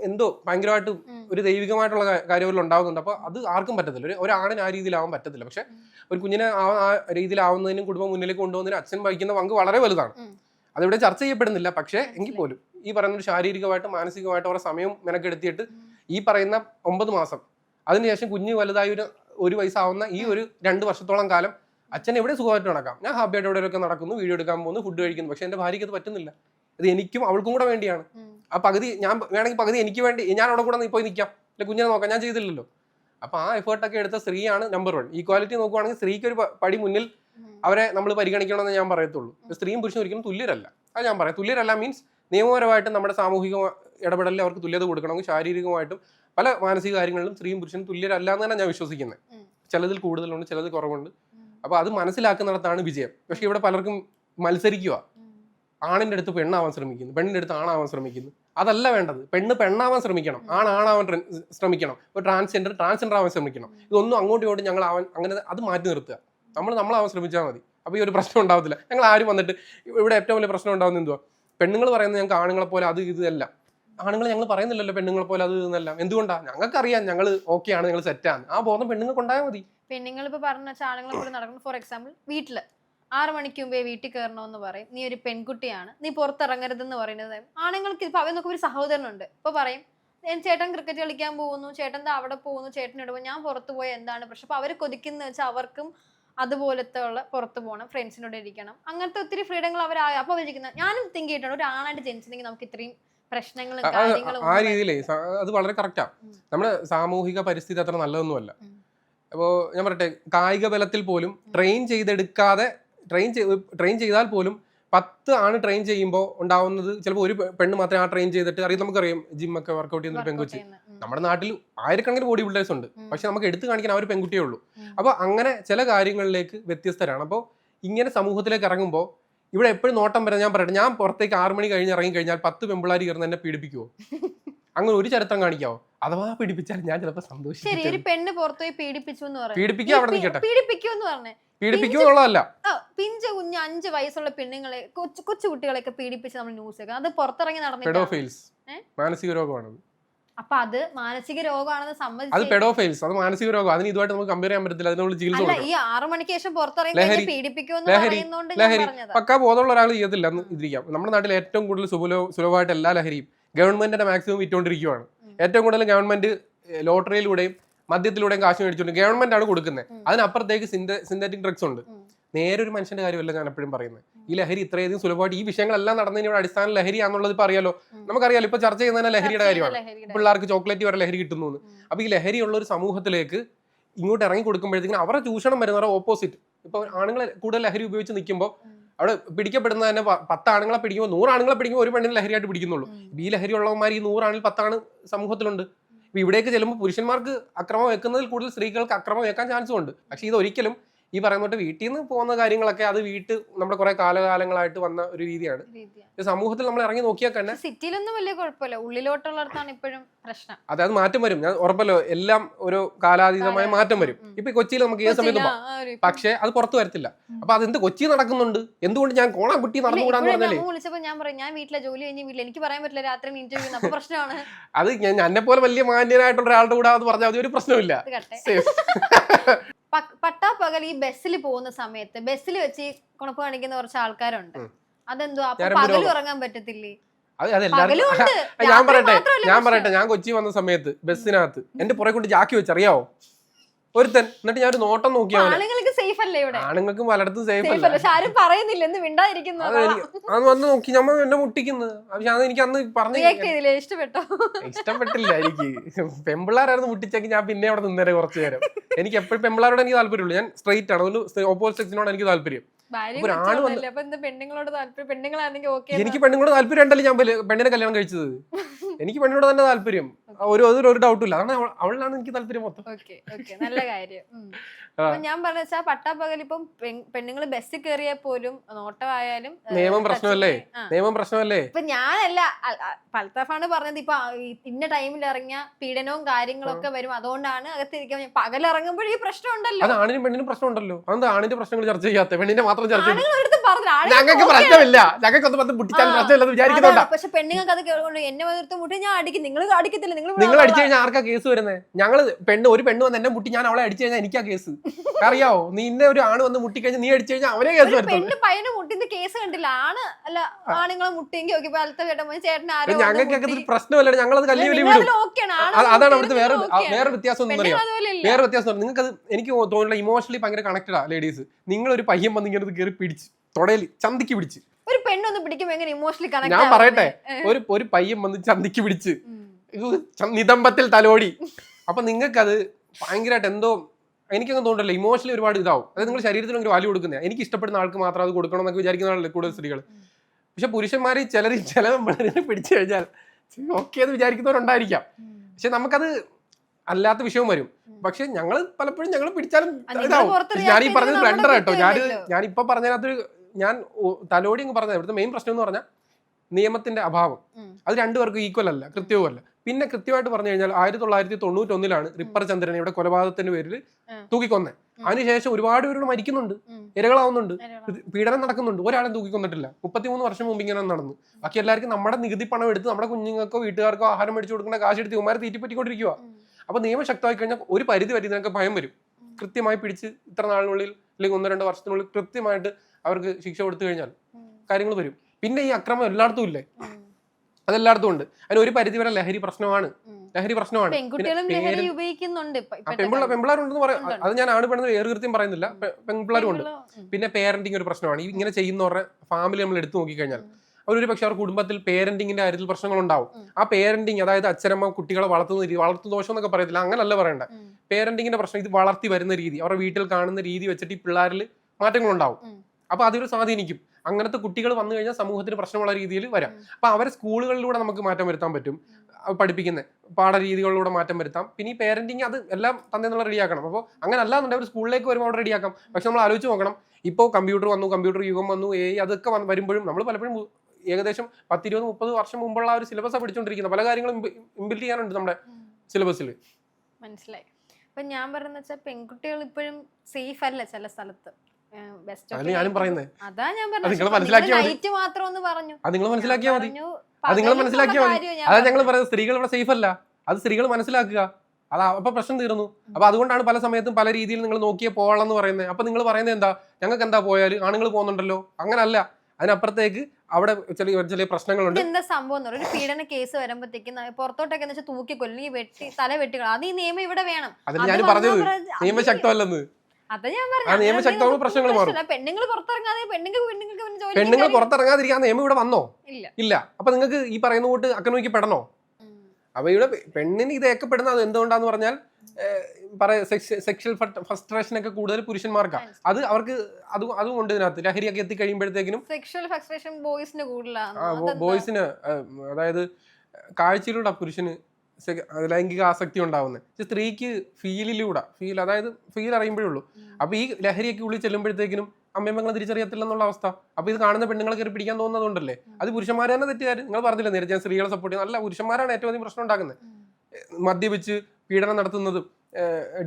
എന്തോ ഭയങ്കരമായിട്ട് ഒരു ദൈവികമായിട്ടുള്ള കാര്യങ്ങളിൽ ഉണ്ടാകുന്നുണ്ട് അപ്പോൾ അത് ആർക്കും പറ്റത്തില്ല. ഒരു ഒരാണിന് ആ രീതിയിലാവാൻ പറ്റത്തില്ല. പക്ഷെ ഒരു കുഞ്ഞിനെ ആ ആ രീതിയിലാവുന്നതിനും കുടുംബം മുന്നിലേക്ക് കൊണ്ടുപോകുന്നതിനും അച്ഛൻ വഹിക്കുന്ന പങ്ക് വളരെ വലുതാണ്. അതിവിടെ ചർച്ച ചെയ്യപ്പെടുന്നില്ല. പക്ഷേ എങ്കിൽ പോലും ഈ പറയുന്ന ഒരു ശാരീരികമായിട്ടും മാനസികമായിട്ടും അവരുടെ സമയം മെനക്കെടുത്തിയിട്ട് ഈ പറയുന്ന ഒമ്പത് മാസം അതിനുശേഷം കുഞ്ഞ് വലുതായി ഒരു ഒരു വയസ്സാവുന്ന ഈ ഒരു രണ്ട് വർഷത്തോളം കാലം അച്ഛൻ എവിടെ സുഖമായിട്ട് നടക്കാം? ഞാൻ ഹാപ്പിയായിട്ട് എവിടെയൊക്കെ നടക്കുന്നു വീഡിയോ എടുക്കാൻ പോകുന്നു ഫുഡ് കഴിക്കുന്നു. പക്ഷെ എന്റെ ഭാര്യയ്ക്ക് അത് പറ്റുന്നില്ല. അത് എനിക്കും അവൾക്കും കൂടെ വേണ്ടിയാണ്. ആ പകുതി ഞാൻ വേണമെങ്കിൽ പകുതി എനിക്ക് വേണ്ടി ഞാൻ അവിടെ കൂടെ പോയി നിൽക്കാം അല്ലെ കുഞ്ഞിനെ നോക്കാം. ഞാൻ ചെയ്തില്ലല്ലോ. അപ്പൊ ആ എഫേർട്ടൊക്കെ എടുത്ത സ്ത്രീയാണ് നമ്പർ വൺ ഈക്വാലിറ്റി നോക്കുവാണെങ്കിൽ സ്ത്രീക്ക് ഒരു പടി മുന്നിൽ അവരെ നമ്മൾ പരിഗണിക്കണമെന്ന് ഞാൻ പറയത്തുള്ളൂ. സ്ത്രീയും പുരുഷനും ഒരിക്കലും തുല്യരല്ല. അത് ഞാൻ പറയാം. തുല്യരല്ല മീൻസ് നിയമപരമായിട്ട് നമ്മുടെ സാമൂഹിക ഇടപെടലിൽ അവർക്ക് തുല്യത കൊടുക്കണമെങ്കിൽ ശാരീരികമായിട്ടും പല മാനസിക കാര്യങ്ങളിലും സ്ത്രീയും പുരുഷനും തുല്യരല്ല എന്ന് തന്നെ ഞാൻ വിശ്വസിക്കുന്നത്. ചിലതിൽ കൂടുതലുണ്ട് ചിലത് കുറവുണ്ട്. ഉം. അപ്പൊ അത് മനസ്സിലാക്കുന്നിടത്താണ് വിജയം. പക്ഷേ ഇവിടെ പലർക്കും മത്സരിക്കുക ആണിന്റെ അടുത്ത് പെണ്ണാവാൻ ശ്രമിക്കുന്നു. പെണ്ണിന്റെ അടുത്ത് ആണാവാൻ ശ്രമിക്കുന്നു. അതല്ല വേണ്ടത്. പെണ്ണ് പെണ്ണാവാൻ ശ്രമിക്കണം. ആണ് ആണാവാൻ ട്ര- ശ്രമിക്കണം. ഒരു ട്രാൻസ്ജെൻഡർ ട്രാൻസ്ജെൻഡർ ആവാൻ ശ്രമിക്കണം ഇതൊന്നും അങ്ങോട്ടും ഇങ്ങോട്ടും ഞങ്ങൾ ആവാൻ അങ്ങനെ അത് മാറ്റി നിർത്തുക. നമ്മൾ നമ്മളാവാൻ ശ്രമിച്ചാൽ മതി. അപ്പോൾ ഈ ഒരു പ്രശ്നം ഉണ്ടാവത്തില്ല. ഞങ്ങൾ ആരും വന്നിട്ട് ഇവിടെ ഏറ്റവും വലിയ പ്രശ്നം ഉണ്ടാവുന്ന എന്തുവാ? പെണ്ണുങ്ങൾ പറയുന്നത് ഞങ്ങൾക്ക് ആണുങ്ങളെ പോലെ അത് ഇതല്ല ആണുങ്ങൾ ഞങ്ങൾ പറയുന്നില്ലല്ലോ പെണ്ണുങ്ങളെ പോലെ അത് ഇതല്ല എന്തുകൊണ്ടാണ് ഞങ്ങൾക്കറിയാം ഞങ്ങൾ ഓക്കെയാണ് ഞങ്ങൾ സെറ്റാണ്. ആ ബോധം പെണ്ണുങ്ങൾക്ക് ഉണ്ടായാൽ മതി. പെണ്ണുങ്ങൾ ഇപ്പൊ പറഞ്ഞ ആണുങ്ങളെ പോലെ നടക്കുന്നു. ഫോർ എക്സാമ്പിൾ വീട്ടിൽ. ആറ് മണിക്ക് മുമ്പേ വീട്ടിൽ കയറണമെന്ന് പറയും. നീ ഒരു പെൺകുട്ടിയാണ്. നീ പുറത്തിറങ്ങരുതെന്ന് പറയുന്നത്. ആണുങ്ങൾക്ക് ഇപ്പൊ അവനൊക്കെ ഒരു സഹോദരനുണ്ട്. ഇപ്പൊ പറയും "ഞാൻ ചേട്ടൻ ക്രിക്കറ്റ് കളിക്കാൻ പോകുന്നു. ചേട്ടൻ എന്താ അവിടെ പോകുന്നു. ചേട്ടൻ ഇടുമ്പോൾ ഞാൻ പുറത്ത് പോയ എന്താണ് പക്ഷെ അപ്പൊ അവർ കൊതിക്കുന്ന വെച്ചാൽ അവർക്കും അതുപോലത്തെ ഉള്ള പുറത്ത് പോകണം ഫ്രണ്ട്സിനോട് ഇരിക്കണം. അങ്ങനത്തെ ഒത്തിരി ഫ്രീഡങ്ങൾ അവർ അപ്പൊ വിചാരിക്കുന്ന ഞാനും തിങ്ക് ചെയ്തിട്ടുണ്ട്. ഒരു ആണായിട്ട് ജനിച്ചിട്ടുണ്ടെങ്കിൽ നമുക്ക് ഇത്രയും പ്രശ്നങ്ങളും കാര്യങ്ങളും ആ രീതിയിലേ. അത് വളരെ കറക്റ്റാ. നമ്മുടെ സാമൂഹിക പരിസ്ഥിതി അത്ര നല്ലതൊന്നുമല്ല. അപ്പോൾ ഞാൻ പറയട്ടെ കായിക ബലത്തിൽ പോലും ട്രെയിൻ ചെയ്തെടുക്കാതെ ട്രെയിൻ ട്രെയിൻ ചെയ്താൽ പോലും പത്ത് ആണ് ട്രെയിൻ ചെയ്യുമ്പോൾ ഉണ്ടാവുന്നത് ചിലപ്പോൾ ഒരു പെണ്ണ് മാത്രമേ ആ ട്രെയിൻ ചെയ്തിട്ട് അറിയാം നമുക്കറിയാം ജിമ്മൊക്കെ വർക്കൗട്ട് ചെയ്യുന്ന പെൺകൊച്ചി. നമ്മുടെ നാട്ടിൽ ആയിരക്കണക്കിന് ബോഡി ബിൽഡേഴ്സ് ഉണ്ട്. പക്ഷെ നമുക്ക് എടുത്തു കാണിക്കാൻ ആ ഒരു പെൺകുട്ടിയേ ഉള്ളൂ. അപ്പോൾ അങ്ങനെ ചില കാര്യങ്ങളിലേക്ക് വ്യത്യസ്തരാണ് അപ്പോൾ ഇങ്ങനെ സമൂഹത്തിലേക്ക് ഇറങ്ങുമ്പോൾ ഇവിടെ എപ്പോഴും നോട്ടം വരാൻ ഞാൻ പറയട്ടെ ഞാൻ പുറത്തേക്ക് ആറ് മണി കഴിഞ്ഞ് ഇറങ്ങി കഴിഞ്ഞാൽ പത്ത് പെമ്പിളാരി കയറുന്ന എന്നെ പീഡിപ്പിക്കുമോ [laughs] അങ്ങനെ ഒരു ചരിത്രം കാണിക്കാവോ? അഥവാ പീഡിപ്പിച്ചാൽ ഞാൻ ചിലപ്പോൾ ശരി ഒരു സന്തോഷിക്കും പെണ്ണ് പുറത്തുപോയി പീഡിപ്പിച്ചു എന്ന് പറഞ്ഞു പീഡിപ്പിക്കുക അവിടെ നിൽക്കട്ടെ. പീഡിപ്പിക്കൂ എന്ന് പറഞ്ഞേ പീഡിപ്പിക്കുക എന്നുള്ളതല്ല. പിഞ്ച കുഞ്ഞ് അഞ്ച് വയസ്സുള്ള പെണ്ണുങ്ങളെ കൊച്ചു കൊച്ചു കുട്ടികളെയൊക്കെ പീഡിപ്പിച്ച് നമ്മൾ ന്യൂസ് അത് പുറത്തിറങ്ങി പെഡോഫെയിൽസ് മാനസിക രോഗമാണ് അപ്പൊ അത് മാനസിക രോഗമാണെന്ന് അത് പെഡോഫൈൽസ് അത് മാനസിക രോഗം. അതിന് ഇതുമായിട്ട് നമുക്ക് കമ്പയർ ചെയ്യാൻ പറ്റത്തില്ല. അതിനുള്ള ചികിത്സ അല്ല ഈ ആറു മണിക്ക് ശേഷം പുറത്തിറങ്ങി പീഡിപ്പിക്കുമെന്ന്. പറയുന്നോണ്ട് പക്കാ ബോധമുള്ള ഒരാൾ ചെയ്യത്തില്ല എന്ന് ഇതിരിക്കാം. നമ്മുടെ നാട്ടിൽ ഏറ്റവും കൂടുതൽ സുലഭ സുലഭമായിട്ട് എല്ലാ ലഹരിയും ഗവൺമെന്റിന്റെ മാക്സിമം വിറ്റുകൊണ്ടിരിക്കുകയാണ് ഏറ്റവും കൂടുതൽ ഗവൺമെന്റ് ലോട്ടറിയിലൂടെയും മദ്യത്തിലൂടെയും കാശ് മേടിച്ചുകൊണ്ട് ഗവൺമെന്റ് ആണ് കൊടുക്കുന്നത് അതിനപ്പുറത്തേക്ക് സിന്തറ്റിക് ഡ്രഗ്സ് ഉണ്ട്. നേരെ ഒരു മനുഷ്യന്റെ കാര്യമല്ല ഞാൻ എപ്പോഴും പറയുന്നത് ഈ ലഹരി ഇത്രയധികം സുലഭമായിട്ട് ഈ വിഷയങ്ങളെല്ലാം നടന്നതിന് അടിസ്ഥാന ലഹരിയാന്നുള്ളത് ഇപ്പൊ അറിയാലോ. നമുക്കറിയാലോ ഇപ്പൊ ചർച്ച ചെയ്യുന്ന ലഹരിയുടെ കാര്യമാണ്. പിള്ളേർക്ക് ചോക്ലേറ്റ് വരെ ലഹരി കിട്ടുന്നു. അപ്പൊ ഈ ലഹരിയുള്ള ഒരു സമൂഹത്തിലേക്ക് ഇങ്ങോട്ട് ഇറങ്ങി കൊടുക്കുമ്പോഴത്തേക്കും അവരുടെ ചൂഷണം വരുന്നവരുടെ ഓപ്പോസിറ്റ്. ഇപ്പൊ ആണുങ്ങൾ കൂടുതൽ ലഹരി ഉപയോഗിച്ച് നിൽക്കുമ്പോൾ. അവിടെ പിടിക്കപ്പെടുന്ന തന്നെ പത്ത് ആണുങ്ങളെ പിടിക്കുമ്പോൾ നൂറ് ആണുങ്ങളെ പിടിക്കുമ്പോൾ ഒരു പെണ്ണിന് ലഹരിയായിട്ട് പിടിക്കുന്നുള്ളൂ. ബി ഈ ലഹരി ഉള്ളവന്മാർ ഈ നൂറാണിൽ പത്താണ് സമൂഹത്തിലുണ്ട്. ഇപ്പൊ ഇവിടേക്ക് ചെല്ലുമ്പോൾ പുരുഷന്മാർക്ക് അക്രമം വെക്കുന്നതിൽ കൂടുതൽ സ്ത്രീകൾക്ക് അക്രമം വെക്കാൻ ചാൻസും ഉണ്ട്. പക്ഷെ ഇത് ഒരിക്കലും ഈ പറയുന്നോട്ട് വീട്ടിൽ നിന്ന് പോകുന്ന കാര്യങ്ങളൊക്കെ അത് വീട്ട് നമ്മുടെ കുറെ കാലകാലങ്ങളായിട്ട് വന്ന ഒരു രീതിയാണ്. രീതിയാ. സമൂഹത്തിൽ നമ്മൾ ഇറങ്ങി നോക്കിയാൽ തന്നെ സിറ്റിയിലൊന്നും വലിയ കുഴപ്പമില്ല. ഉള്ളിലോട്ടുള്ളവർക്കാണ് ഇപ്പോഴും പ്രശ്നം. അതായത് മാറ്റം വരും. ഞാൻ ഉറപ്പല്ലോ എല്ലാം ഒരു കാലാതീതമായ മാറ്റം വരും. ഇപ്പൊ കൊച്ചിയിൽ നമുക്ക് ഏത് സമയത്ത് പക്ഷേ അത് പുറത്തു വരത്തില്ല. അപ്പൊ അതെന്ത് കൊച്ചി നടക്കുന്നുണ്ട്? എന്തുകൊണ്ട് ഞാൻ കോണാകുട്ടി കുട്ടി നടന്നുകൂടാന്ന് പറഞ്ഞാലേ വിളിച്ചപ്പോ ഞാൻ പറയും ഞാൻ വീട്ടിലെ ജോലി കഴിഞ്ഞ് വീട്ടിൽ എനിക്ക് പറയാൻ പറ്റില്ല രാത്രി ഇന്റർവ്യൂ പ്രശ്നമാണ്. അത് ഞാൻ എന്നെ പോലെ വലിയ മാന്യനായിട്ടുള്ള ഒരാളുടെ കൂടെ അത് പറഞ്ഞാൽ അതൊരു ഒരു പ്രശ്നമില്ല പട്ടാപ്പകൽ ഈ ബസ്സിൽ പോകുന്ന സമയത്ത് ബസ്സിൽ വെച്ച് കുണപ്പ് കാണിക്കുന്ന കുറച്ച് ആൾക്കാരുണ്ട്. അതെന്തോ അപ്പൊ പകലും പറ്റത്തില്ലേ? ഞാൻ പറയട്ടെ ഞാൻ. പറയട്ടെ ഞാൻ കൊച്ചി വന്ന സമയത്ത് ബസ്സിനകത്ത് എന്റെ പുറകെ കൊണ്ട് ജാക്കി വെച്ചറിയാവോ ഒരുത്തൻ എന്നിട്ട് ഞാൻ ഒരു നോട്ടം നോക്കിയാ സേഫ് അല്ലേ ഇവിടെ? ആണുങ്ങൾക്കും പലയിടത്തും സേഫ് അല്ല. പക്ഷെ ആരും പറയുന്നില്ല എന്ന് മിണ്ടാതിരിക്കുന്നു അത് വന്ന് നോക്കി ഞമ്മ എന്നെ മുട്ടിക്കുന്നത് പക്ഷെ അത് എനിക്ക് അന്ന് പറഞ്ഞു ഇഷ്ടപ്പെട്ടോ? ഇഷ്ടപ്പെട്ടില്ല എനിക്ക്. പെമ്പിള്ളാരായിരുന്നു മുട്ടിച്ചെങ്കിൽ ഞാൻ പിന്നെ അവിടെ നിന്നേരെ കുറച്ചു നേരം. എനിക്ക് എപ്പോഴും പെമ്പിളാരോട് എനിക്ക് താല്പര്യമുള്ളൂ. ഞാൻ സ്ട്രൈറ്റ് ആണ്. അതുകൊണ്ട് ഓപ്പോസിറ്റ് സെക്സിനോട് എനിക്ക് താല്പര്യം. പെണ്ണുങ്ങളോട് എനിക്ക് പെണ്ണിനോട് താല്പര്യം ഉണ്ടല്ലോ ഞാൻ പെണ്ണിനെ കല്യാണം കഴിച്ചത്. എനിക്ക് പെണ്ണിനോട് തന്നെ താല്പര്യം. ഒരു ഒരു ഡൗട്ടും ഇല്ല. അതാണ് അവളിലാണ് എനിക്ക് താല്പര്യം മൊത്തം. നല്ല കാര്യം. [laughs] ഞാൻ പറഞ്ഞ പട്ടാപ്പകൽ ഇപ്പം പെണ്ണുങ്ങൾ ബസ്സിൽ കയറിയാൽ പോലും നോട്ടമായാലും നിയമം പ്രശ്നമല്ലേ? നിയമം പ്രശ്നമല്ലേ? ഇപ്പൊ ഞാനല്ല പൽത്തഫാണ് പറഞ്ഞത്. ഇപ്പൊ ഇന്ന ടൈമിൽ ഇറങ്ങിയ പീഡനവും കാര്യങ്ങളൊക്കെ വരും. അതുകൊണ്ടാണ് അകത്തിരിക്കാൻ പകൽ ഇറങ്ങുമ്പോഴേ ഈ പ്രശ്നം ഉണ്ടല്ലോ അത് ആണിനും പെണ്ണിനും പ്രശ്നം ഉണ്ടല്ലോ അതെന്താ ആണിന്റെ പ്രശ്നങ്ങൾ ചർച്ച ചെയ്യാത്ത പെണ്ണിന്റെ മാത്രം ചർച്ച ഞങ്ങൾക്ക് പ്രശ്നമില്ല. ഞങ്ങൾക്ക് ഒന്ന് പത്ത് മുട്ടിച്ചാൽ പ്രശ്നമില്ല പ്രശ്നമില്ലെന്ന് വിചാരിക്കുന്നുണ്ട്. പക്ഷെ പെണ്ണുങ്ങൾക്ക് അത് കേൾക്കൊണ്ട് എന്നെ വന്നിട്ട് മുട്ടി ഞാൻ അടിക്കും. നിങ്ങൾ അടിക്കത്തില്ല. നിങ്ങൾ നിങ്ങൾ അടിച്ചു കഴിഞ്ഞാൽ ആർക്കാ കേസ് വരുന്നത് ഞങ്ങൾ പെണ്ണ് ഒരു പെണ്ണ് വന്ന് എന്നെ മുട്ടി ഞാൻ അവളെ അടിച്ചു കഴിഞ്ഞാൽ എനിക്കാ കേസ് അറിയാവോ? നീ ഇന്നെ ഒരു ആണ് വന്ന് മുട്ടി കഴിഞ്ഞാൽ നീ അടിച്ചു കഴിഞ്ഞാൽ അവനെ കേസ് വരും പെണ്ണ് പയ്യനെ മുട്ടിന്റെ കേസ് കണ്ടില്ല. ആണ് അല്ല ആണുങ്ങളെ മുട്ടിയെങ്കിൽ ഓക്കെ പാലത്തെ ചേട്ടൻ ചേട്ടൻ ആരും ഞങ്ങൾക്ക് പ്രശ്നമല്ല ഞങ്ങളത് കല്ലി വലിയ അതാണ് അവിടുത്തെ വേറെ വേറെ വ്യത്യാസം ഒന്നും അറിയാം വേറെ വ്യത്യാസം നിങ്ങൾക്ക് അത് എനിക്ക് തോന്നുന്നില്ല. ഇമോഷണലി ഭയങ്കര കണക്റ്റഡാ ലേഡീസ് നിങ്ങൾ ഒരു പയ്യൻ വന്ന് ഇങ്ങനെ കയറി പിടിച്ച്. തൊടയിൽ ചന്തിക്ക് പിടിച്ച്. ഒരു പെണ്ണൊന്ന് പിടിക്കുമ്പോ എങ്ങനെ ഇമോഷണലി കണക്ട് ഞാൻ പറയട്ടെ ഒരു ഒരു പയ്യൻ വന്ന് ചന്തിക്ക് പിടിച്ച്. നിതമ്പത്തിൽ നിതംബത്തിൽ തലോടി. അപ്പൊ നിങ്ങൾക്കത് ഭയങ്കരമായിട്ട് എന്തോ എനിക്കങ്ങ് തോന്നില്ല ഇമോഷണലി ഒരുപാട് ഇതാവും. അതായത് നിങ്ങൾ ശരീരത്തിന് ഒരു വാല്യൂ കൊടുക്കുന്നത് എനിക്ക് ഇഷ്ടപ്പെടുന്ന ആൾക്ക് മാത്രം അത് കൊടുക്കണം എന്നൊക്കെ വിചാരിക്കുന്ന ആളല്ലേ കൂടുതൽ സ്ത്രീകൾ പക്ഷെ പുരുഷന്മാർ ചിലർ ചില പിള്ളേരെ പിടിച്ചു കഴിഞ്ഞാൽ ഓക്കെ എന്ന് വിചാരിക്കുന്നവരുണ്ടായിരിക്കാം. പക്ഷെ നമുക്കത് അല്ലാത്ത വിഷയവും വരും. പക്ഷെ ഞങ്ങൾ പലപ്പോഴും ഞങ്ങൾ പിടിച്ചാലും ഇതാവും. ഞാൻ ഈ പറഞ്ഞത് ബ്ലണ്ടർ കേട്ടോ. ഞാൻ ഞാനിപ്പോ പറഞ്ഞതിനകത്തൊരു ഞാൻ തലോടി അങ്ങ് പറഞ്ഞത്. ഇവിടുത്തെ മെയിൻ പ്രശ്നം എന്ന് പറഞ്ഞാൽ നിയമത്തിന്റെ അഭാവം. അത് രണ്ടുപേർക്കും ഈക്വൽ അല്ല കൃത്യവും അല്ല. പിന്നെ കൃത്യമായിട്ട് പറഞ്ഞു കഴിഞ്ഞാൽ ആയിരത്തി തൊള്ളായിരത്തി തൊണ്ണൂറ്റി ഒന്നിലാണ് റിപ്പർ ചന്ദ്രനെ ഇവിടെ കൊലപാതകത്തിന്റെ പേരിൽ. തൂക്കിക്കൊന്നെ. അതിനുശേഷം ഒരുപാട് പേരോട് മരിക്കുന്നുണ്ട്. ഇരകളാവുന്നുണ്ട്. പീഡനം നടക്കുന്നുണ്ട്. ഒരാളും തൂക്കിക്കൊന്നിട്ടില്ല. മുപ്പത്തിമൂന്ന് വർഷം മുമ്പ് ഇങ്ങനെ നടന്നു. ബാക്കി എല്ലാവർക്കും നമ്മുടെ നികുതി പണം എടുത്ത് നമ്മുടെ കുഞ്ഞുങ്ങൾക്കോ വീട്ടുകാർക്കോ ആഹാരം മേടിച്ചു കൊടുക്കുന്ന കാശ് എടുത്ത് ഇവന്മാരെ തീറ്റിപ്പറ്റിക്കൊണ്ടിരിക്കുക അപ്പൊ നിയമം ശക്തമായി കഴിഞ്ഞാൽ ഒരു പരിധി വരെ ഇതിനൊക്കെ ഭയം വരും. കൃത്യമായി പിടിച്ച് ഇത്ര നാളിനുള്ളിൽ അല്ലെങ്കിൽ ഒന്നോ രണ്ടോ വർഷത്തിനുള്ളിൽ കൃത്യമായിട്ട് അവർക്ക് ശിക്ഷ കൊടുത്തു കഴിഞ്ഞാൽ കാര്യങ്ങൾ വരും. പിന്നെ ഈ അക്രമം എല്ലായിടത്തും ഇല്ലേ. അതെല്ലായിടത്തും ഉണ്ട്. അതിന് ഒരു പരിധി വരെ ലഹരി പ്രശ്നമാണ്. ലഹരി പ്രശ്നമാണ്. പെൺപിള്ള പെൺപിള്ളാരുണ്ടെന്ന് പറയാം. അത് ഞാൻ ആണ് പെണ്ണെന്ന് വേറെ കൃത്യം പറയുന്നില്ല പെൺപിള്ളാരും ഉണ്ട്. പിന്നെ പേരന്റിങ് ഒരു പ്രശ്നമാണ്. ഈ ഇങ്ങനെ ചെയ്യുന്നവരുടെ ഫാമിലി നമ്മൾ എടുത്തു നോക്കിക്കഴിഞ്ഞാൽ. അവരൊരു പക്ഷെ അവർ കുടുംബത്തിൽ പേരന്റിങ്ങിന്റെ കാര്യത്തിൽ പ്രശ്നങ്ങൾ ഉണ്ടാവും ആ പേരന്റിങ് അതായത് അച്ഛനമ്മ കുട്ടികളെ വളർത്തുന്ന രീതി വളർത്തു ദോഷം എന്നൊക്കെ പറയത്തില്ല. അങ്ങനല്ല പറയണ്ട. പേരന്റിങ്ങിന്റെ പ്രശ്നം ഇത് വളർത്തി വരുന്ന രീതി അവരുടെ വീട്ടിൽ കാണുന്ന രീതി വെച്ചിട്ട് ഈ പിള്ളേരിൽ മാറ്റങ്ങളുണ്ടാവും. ഉം. അപ്പൊ അതൊരു സ്വാധീനിക്കും അങ്ങനത്തെ കുട്ടികൾ വന്നു കഴിഞ്ഞാൽ സമൂഹത്തിന് പ്രശ്നമുള്ള രീതിയിൽ വരാം. അപ്പോൾ അപ്പൊ അവരെ സ്കൂളുകളിലൂടെ നമുക്ക് മാറ്റം വരുത്താൻ പറ്റും. പഠിപ്പിക്കുന്ന പാഠരീതികളിലൂടെ മാറ്റം വരുത്താം. പിന്നെ ഈ പേരന്റിങ് അത് എല്ലാം തന്നെ നമ്മൾ റെഡിയാക്കണം അപ്പോൾ അങ്ങനെ അല്ലാന്നുണ്ടെങ്കിൽ അവർ സ്കൂളിലേക്ക് വരുമ്പോൾ അവിടെ റെഡിയാക്കാം പക്ഷെ നമ്മൾ ആലോചിച്ച് നോക്കണം. ഇപ്പോൾ കമ്പ്യൂട്ടർ വന്നു കമ്പ്യൂട്ടർ യുഗം വന്നു എ അതൊക്കെ വരുമ്പോഴും നമ്മൾ പലപ്പോഴും ഏകദേശം പത്തിരുപത് മുപ്പത് വർഷം മുമ്പുള്ള ആ ഒരു സിലബസ് പഠിച്ചുകൊണ്ടിരിക്കുന്നത് പല കാര്യങ്ങളും ഇമ്പിൽ ചെയ്യാനുണ്ട് നമ്മുടെ. സിലബസിൽ മനസ്സിലായി. അപ്പൊ ഞാൻ പറയുന്ന വെച്ചാൽ പെൺകുട്ടികൾ ഇപ്പോഴും സേഫ് അല്ല ചില സ്ഥലത്ത്. ഞാനും പറയുന്നത് അതാ ഞാൻ പറഞ്ഞു നൈറ്റ് മാത്രം ഒന്ന് പറഞ്ഞു. അത് നിങ്ങൾ ഞാൻ മനസ്സിലാക്കിയാൽ മതി. പറഞ്ഞു, അത് നിങ്ങൾ പകലും മനസ്സിലാക്കിയാൽ മതി. അതാ ഞങ്ങൾ. പറയുന്നത്. സ്ത്രീകൾ ഇവിടെ സേഫ് അല്ല. അത് സ്ത്രീകൾ മനസ്സിലാക്കുക. അതാ അപ്പൊ പ്രശ്നം തീർന്നു. അപ്പൊ അതുകൊണ്ടാണ് പല സമയത്തും പല രീതിയിൽ നിങ്ങൾ നോക്കിയേ പോകണമെന്ന് പറയുന്നത്. അപ്പൊ നിങ്ങൾ പറയുന്നത് എന്താ? ഞങ്ങൾക്ക് എന്താ പോയാൽ ആണുങ്ങൾ പോകുന്നുണ്ടല്ലോ. അങ്ങനല്ല. അതിനപ്പുറത്തേക്ക് അവിടെ ചെറിയ ചെറിയ പ്രശ്നങ്ങളുണ്ട്. എന്താ സംഭവം ഒരു പീഡന കേസ് വരുമ്പോഴത്തേക്കും പുറത്തോട്ടൊക്കെ എന്ന് വെച്ചാൽ തൂക്കിക്കൊല്ലി. വെട്ടി തല വെട്ടിക്കള അത് ഈ നിയമം ഇവിടെ വേണം. അതിന് ഞാൻ പറഞ്ഞു പറഞ്ഞത്. അത് നിയമശക്തമല്ലെന്ന് അതാ ഞാൻ ആ പറഞ്ഞു നിയമശക്തമാകുമ്പോൾ പ്രശ്നങ്ങൾ മാറും. പെണ്ണുങ്ങൾ പുറത്തിറങ്ങാതെ പെണ്ണുങ്ങൾക്ക് പെണ്ണുങ്ങൾക്ക് പിന്നെ ജോലിക്ക് പെണ്ണുങ്ങൾ കാര്യം- പുറത്തിറങ്ങാതിരിക്കാൻ നിയമം ഇവിടെ വന്നോ? ഇല്ല. ഇല്ല. അപ്പൊ നിങ്ങൾക്ക് ഈ പറയുന്ന കൂട്ട് അക്കനോക്കി പെടണോ? അപ്പൊ ഇവിടെ പെ- പെണ്ണിന് ഇത് ഏക്കപ്പെടുന്നത് എന്തുകൊണ്ടാന്ന് പറഞ്ഞാൽ സെക്ഷൽ ഫസ്ട്രേഷൻ ഒക്കെ കൂടുതൽ പുരുഷന്മാർക്കാണ് അത് അവർക്ക് അത് അതും ഉണ്ട് ഇതിനകത്ത്. ലഹരിയൊക്കെ എത്തിക്കഴിയുമ്പോഴത്തേക്കിനും സെക്ഷൽ ഫ്രസ്ട്രേഷൻ ബോയ്സിന് കൂടുതലാണ് അതെന്താ? ബോയ്സിന് അതായത് കാഴ്ചയിലൂടെ പുരുഷന് ലൈംഗിക ആസക്തി ഉണ്ടാവുന്നത് സ്ത്രീക്ക് ഫീലിലൂടെ ഫീൽ അതായത് ഫീൽ അറിയുമ്പോഴേ ഉള്ളൂ. ഉം. അപ്പൊ ഈ ലഹരിയൊക്കെ ഉള്ളിൽ ചെല്ലുമ്പോഴത്തേക്കിനും അമ്മയമ്മങ്ങളെ തിരിച്ചറിയത്തില്ല എന്നുള്ള അവസ്ഥ. അപ്പൊ ഇത് കാണുന്ന പെണ്ണുങ്ങളെ കയറി പിടിക്കാൻ തോന്നുന്നതുകൊണ്ടല്ലേ അത് പുരുഷന്മാരെ തന്നെ തെറ്റുകാർ നിങ്ങൾ പറഞ്ഞില്ല നേരെ ഞാൻ സ്ത്രീകളെ സപ്പോർട്ട് ചെയ്യുന്നത് അല്ല പുരുഷന്മാരാണ് ഏറ്റവും അധികം പ്രശ്നം ഉണ്ടാക്കുന്നത്. മദ്യപിച്ച് പീഡനം നടത്തുന്നതും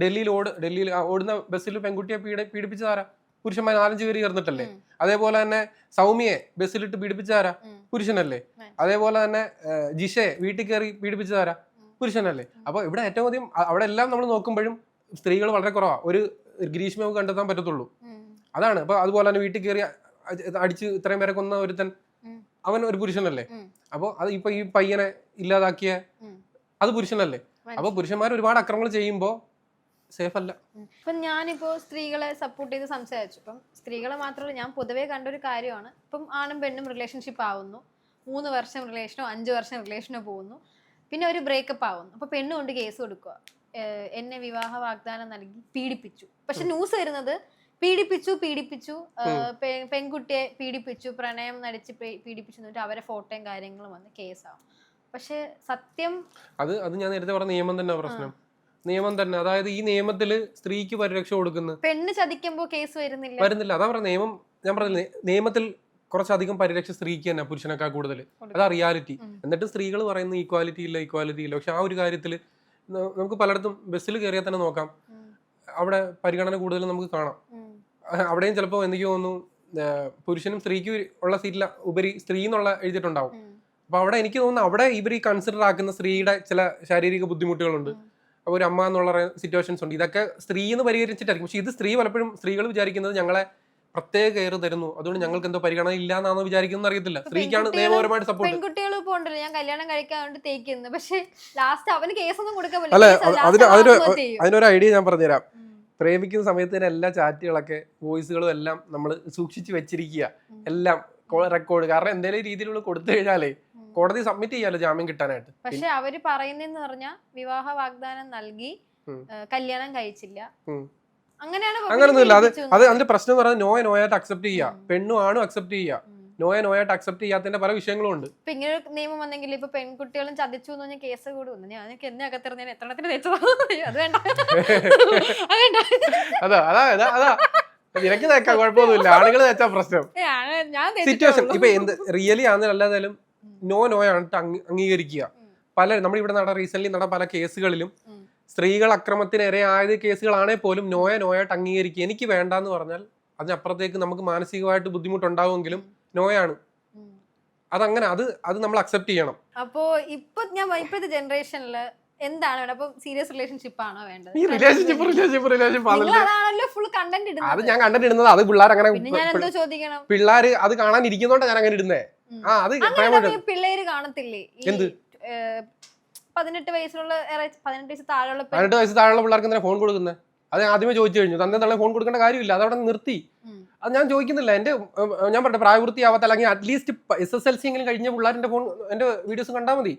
ഡൽഹിയിൽ ഓട് ഡൽഹിയിൽ ഓടുന്ന ബസ്സിൽ പെൺകുട്ടിയെ പീഡ പീഡിപ്പിച്ചതാരാ? പുരുഷന്മാർ നാലഞ്ച് പേര് ചേർന്നിട്ടല്ലേ? അതേപോലെ തന്നെ സൗമ്യയെ ബസ്സിലിട്ട് പീഡിപ്പിച്ചതാരാ. പുരുഷനല്ലേ? അതേപോലെ തന്നെ ജിഷയെ വീട്ടിൽ കയറി പീഡിപ്പിച്ചതാരാ. പുരുഷനല്ലേ? അപ്പൊ ഇവിടെ ഏറ്റവും അധികം അവിടെ എല്ലാം നമ്മൾ നോക്കുമ്പോഴും സ്ത്രീകൾ വളരെ കുറവാ. ഒരു ഗ്രീഷ്മ നമുക്ക് കണ്ടെത്താൻ പറ്റത്തുള്ളൂ. അതാണ്. അപ്പൊ അതുപോലെ തന്നെ വീട്ടിൽ കയറി അടിച്ച് ഇത്രയും പേരെ കൊന്ന ഒരുത്തൻ അവൻ ഒരു പുരുഷനല്ലേ? അപ്പൊ അപ്പോൾ അത് ഇപ്പൊ ഈ പയ്യനെ ഇല്ലാതാക്കിയ അത് പുരുഷനല്ലേ? അപ്പൊ പുരുഷന്മാർ ഒരുപാട് അക്രമങ്ങൾ ചെയ്യുമ്പോൾ സേഫ് അല്ല. ഇപ്പൊ ഞാനിപ്പോ സ്ത്രീകളെ സപ്പോർട്ട് ചെയ്ത് സംസാരിച്ചു. ഇപ്പം സ്ത്രീകളെ മാത്രമല്ല ഞാൻ പൊതുവേ കണ്ട ഒരു കാര്യമാണ്. ഇപ്പം ആണും പെണ്ണും റിലേഷൻഷിപ്പ് ആവുന്നു. മൂന്ന് വർഷം റിലേഷനോ അഞ്ച് വർഷം റിലേഷനോ പോകുന്നു. പിന്നെ ഒരു ബ്രേക്കപ്പ് ആവുന്നു. അപ്പൊ പെണ്ണ് കൊണ്ട് കേസ് കൊടുക്കുക. എന്നെ വിവാഹ വാഗ്ദാനം നൽകി പീഡിപ്പിച്ചു. പക്ഷെ ന്യൂസ് വരുന്നത് പീഡിപ്പിച്ചു പീഡിപ്പിച്ചു. പെൺകുട്ടിയെ പീഡിപ്പിച്ചു പ്രണയം നടിച്ച് പീഡിപ്പിച്ചു എന്നിട്ട് അവരെ ഫോട്ടോയും കാര്യങ്ങളും വന്ന് കേസാവും പക്ഷെ സത്യം അത് അത് ഞാൻ നേരത്തെ പറഞ്ഞ നിയമം തന്നെ പ്രശ്നം. നിയമം തന്നെ. അതായത് ഈ നിയമത്തിൽ സ്ത്രീക്ക് പരിരക്ഷ കൊടുക്കുന്നു. പെണ്ണ് ചതിക്കുമ്പോ കേസ് വരുന്നില്ല. വരുന്നില്ല. അതാ പറഞ്ഞ നിയമം ഞാൻ പറഞ്ഞില്ലേ നിയമത്തിൽ കുറച്ചധികം പരിരക്ഷ സ്ത്രീക്ക് തന്നെ പുരുഷനേക്കാൾ കൂടുതൽ. അതാ റിയാലിറ്റി. എന്നിട്ട് സ്ത്രീകൾ പറയുന്ന ഈക്വാലിറ്റി ഇല്ല ഈക്വാലിറ്റി ഇല്ല. പക്ഷെ ആ ഒരു കാര്യത്തിൽ നമുക്ക് പലയിടത്തും ബസ്സിൽ കയറിയാൽ തന്നെ നോക്കാം. അവിടെ പരിഗണന കൂടുതൽ നമുക്ക് കാണാം. അവിടെയും ചിലപ്പോൾ എനിക്ക് തോന്നുന്നു പുരുഷനും സ്ത്രീക്കും ഉള്ള സീറ്റിൽ ഉപരി സ്ത്രീ എന്നുള്ള എഴുതിയിട്ടുണ്ടാവും. അപ്പൊ അവിടെ എനിക്ക് തോന്നുന്നു അവിടെ ഇവർ ഈ കൺസിഡർ ആക്കുന്ന സ്ത്രീയുടെ ചില ശാരീരിക ബുദ്ധിമുട്ടുകളുണ്ട്. അപ്പോൾ അപ്പൊ ഒരു അമ്മ എന്നുള്ള സിറ്റുവേഷൻസ് ഉണ്ട്. ഇതൊക്കെ സ്ത്രീ എന്ന് പരിഹരിച്ചിട്ടായിരിക്കും. പക്ഷെ ഇത് സ്ത്രീ പലപ്പോഴും സ്ത്രീകൾ വിചാരിക്കുന്നത് ഞങ്ങളെ പ്രത്യേക കെയർ തരുന്നു. അതുകൊണ്ട് ഞങ്ങൾക്ക് എന്തോ പരിഗണന ഇല്ലാന്നാണോ വിചാരിക്കുന്നത് അറിയത്തില്ല. സ്ത്രീക്കാണ് നിയമപരമായിട്ട് സപ്പോർട്ട് പെൺകുട്ടികൾ ഇപ്പൊ ഉണ്ടല്ലോ. ഞാൻ കല്യാണം കഴിക്കാൻ വേണ്ടി തേക്കുന്നു. പക്ഷെ ലാസ്റ്റ് അവന് കേസൊന്നും കൊടുക്കാൻ അല്ല. അതിന് അതിന് അതിനൊരു ഐഡിയ ഞാൻ പറഞ്ഞുതരാം. പ്രേമിക്കുന്ന സമയത്ത് തന്നെ എല്ലാ ചാറ്റുകളൊക്കെ വോയിസുകളും എല്ലാം നമ്മൾ സൂക്ഷിച്ചു വെച്ചിരിക്കുക. എല്ലാം റെക്കോർഡ് കാരണം എന്തെങ്കിലും രീതിയിലുള്ള കൊടുത്തു കഴിഞ്ഞാലേ കോടതി സബ്മിറ്റ് ചെയ്യാലോ ജാമ്യം കിട്ടാനായിട്ട്? പക്ഷെ അവർ പറയുന്ന വിവാഹ വാഗ്ദാനം നൽകി കല്യാണം കഴിച്ചില്ല. Public അത് അത് അതിന്റെ പ്രശ്നം എന്ന് പറഞ്ഞാൽ നോയ നോയായിട്ട് അക്സെപ്റ്റ് ചെയ്യുക പെണ്ണു ആണും അക്സെപ്റ്റ് ചെയ്യുക നോയെ നോയ നോയായിട്ട് അക്സെപ്റ്റ് ചെയ്യാത്തതിന്റെ പല വിഷയങ്ങളും ഉണ്ട്. ഇപ്പൊ ഇങ്ങനെ ഒരു നിയമം വന്നെങ്കിൽ ഇപ്പൊ പെൺകുട്ടികളും ചതിച്ചു എന്ന് പറഞ്ഞാൽ കേസ് കൂടുന്നു. ഞാൻ എന്നെ അകത്തിറന്ന് ഞാൻ എത്രണ്ണത്തിന് തെച്ചതോ അത് വേണ്ട. അത് അതാ അതാ അതാ നിനക്ക് തേക്കാം കുഴപ്പമൊന്നുമില്ല. ആണുങ്ങൾ തേച്ചാ പ്രശ്നം. സിറ്റുവേഷൻ. ഇപ്പൊ എന്ത് റിയലി ആണെന്നല്ലാതായാലും നോ നോ ആണ് അംഗീകരിക്കുക. പല നമ്മുടെ ഇവിടെ നട റീസെന്റ് നടന്ന പല കേസുകളിലും. സ്ത്രീകൾ അക്രമത്തിന് ഇരയായത് കേസുകളാണെങ്കിൽ പോലും നോയ നോയായിട്ട് അംഗീകരിക്കുക. എനിക്ക് വേണ്ടാന്ന് പറഞ്ഞാൽ അതിനപ്പുറത്തേക്ക് നമുക്ക് മാനസികമായിട്ട് ബുദ്ധിമുട്ടുണ്ടാവുമെങ്കിലും നോയാണ്. അത് അതങ്ങനെ അത് അത് നമ്മൾ അക്സെപ്റ്റ് ചെയ്യണം. അപ്പോ ഇപ്പൊ ഞാൻ ഇപ്പോഴത്തെ ജനറേഷനിൽ എന്താണ് വേണ്ടത്? അപ്പൊ സീരിയസ് റിലേഷൻഷിപ്പ് ആണോ വേണ്ടത്? ഈ റിലേഷൻഷിപ്പ് റിലേഷൻഷിപ്പ് റിലേഷൻഷിപ്പ് അതാണല്ലോ ഫുൾ കണ്ടന്റ് ഇടുന്നത്. അത് ഞാൻ കണ്ടന്റ് ഇടുന്നത് അത് പിള്ളേർ അങ്ങനെ ഞാൻ എന്തോ ചോദിക്കണം? പിള്ളേർ അത് കാണാൻ ഇരിക്കുന്നോണ്ടാ ഞാൻ അങ്ങനെ ഇടുന്നേ. ആ അത് പിള്ളേര് കാണത്തില്ലേ? എന്ത്? പതിനെട്ട് വയസ്സിലുള്ള പതിനെട്ട് വയസ്സ് താഴെയുള്ള പതിനെട്ട് വയസ്സ് താഴെയുള്ള പിള്ളേർക്ക് എന്തിനാ ഫോൺ കൊടുക്കുന്നത് അത് ആദ്യമേ ചോദിച്ചു കഴിഞ്ഞു. തന്നെ തള്ളെ ഫോൺ കൊടുക്കേണ്ട കാര്യമില്ല. അതവിടെ നിർത്തി. അത് ഞാൻ ചോദിക്കുന്നില്ല. എന്റെ ഞാൻ പറഞ്ഞ പ്രായപൂർത്തിയാവാത്ത അല്ലെങ്കിൽ at least S S L C എങ്കിലും കഴിഞ്ഞ പിള്ളേരുടെ ഫോൺ എന്റെ വീഡിയോസ് കണ്ടാൽ മതി.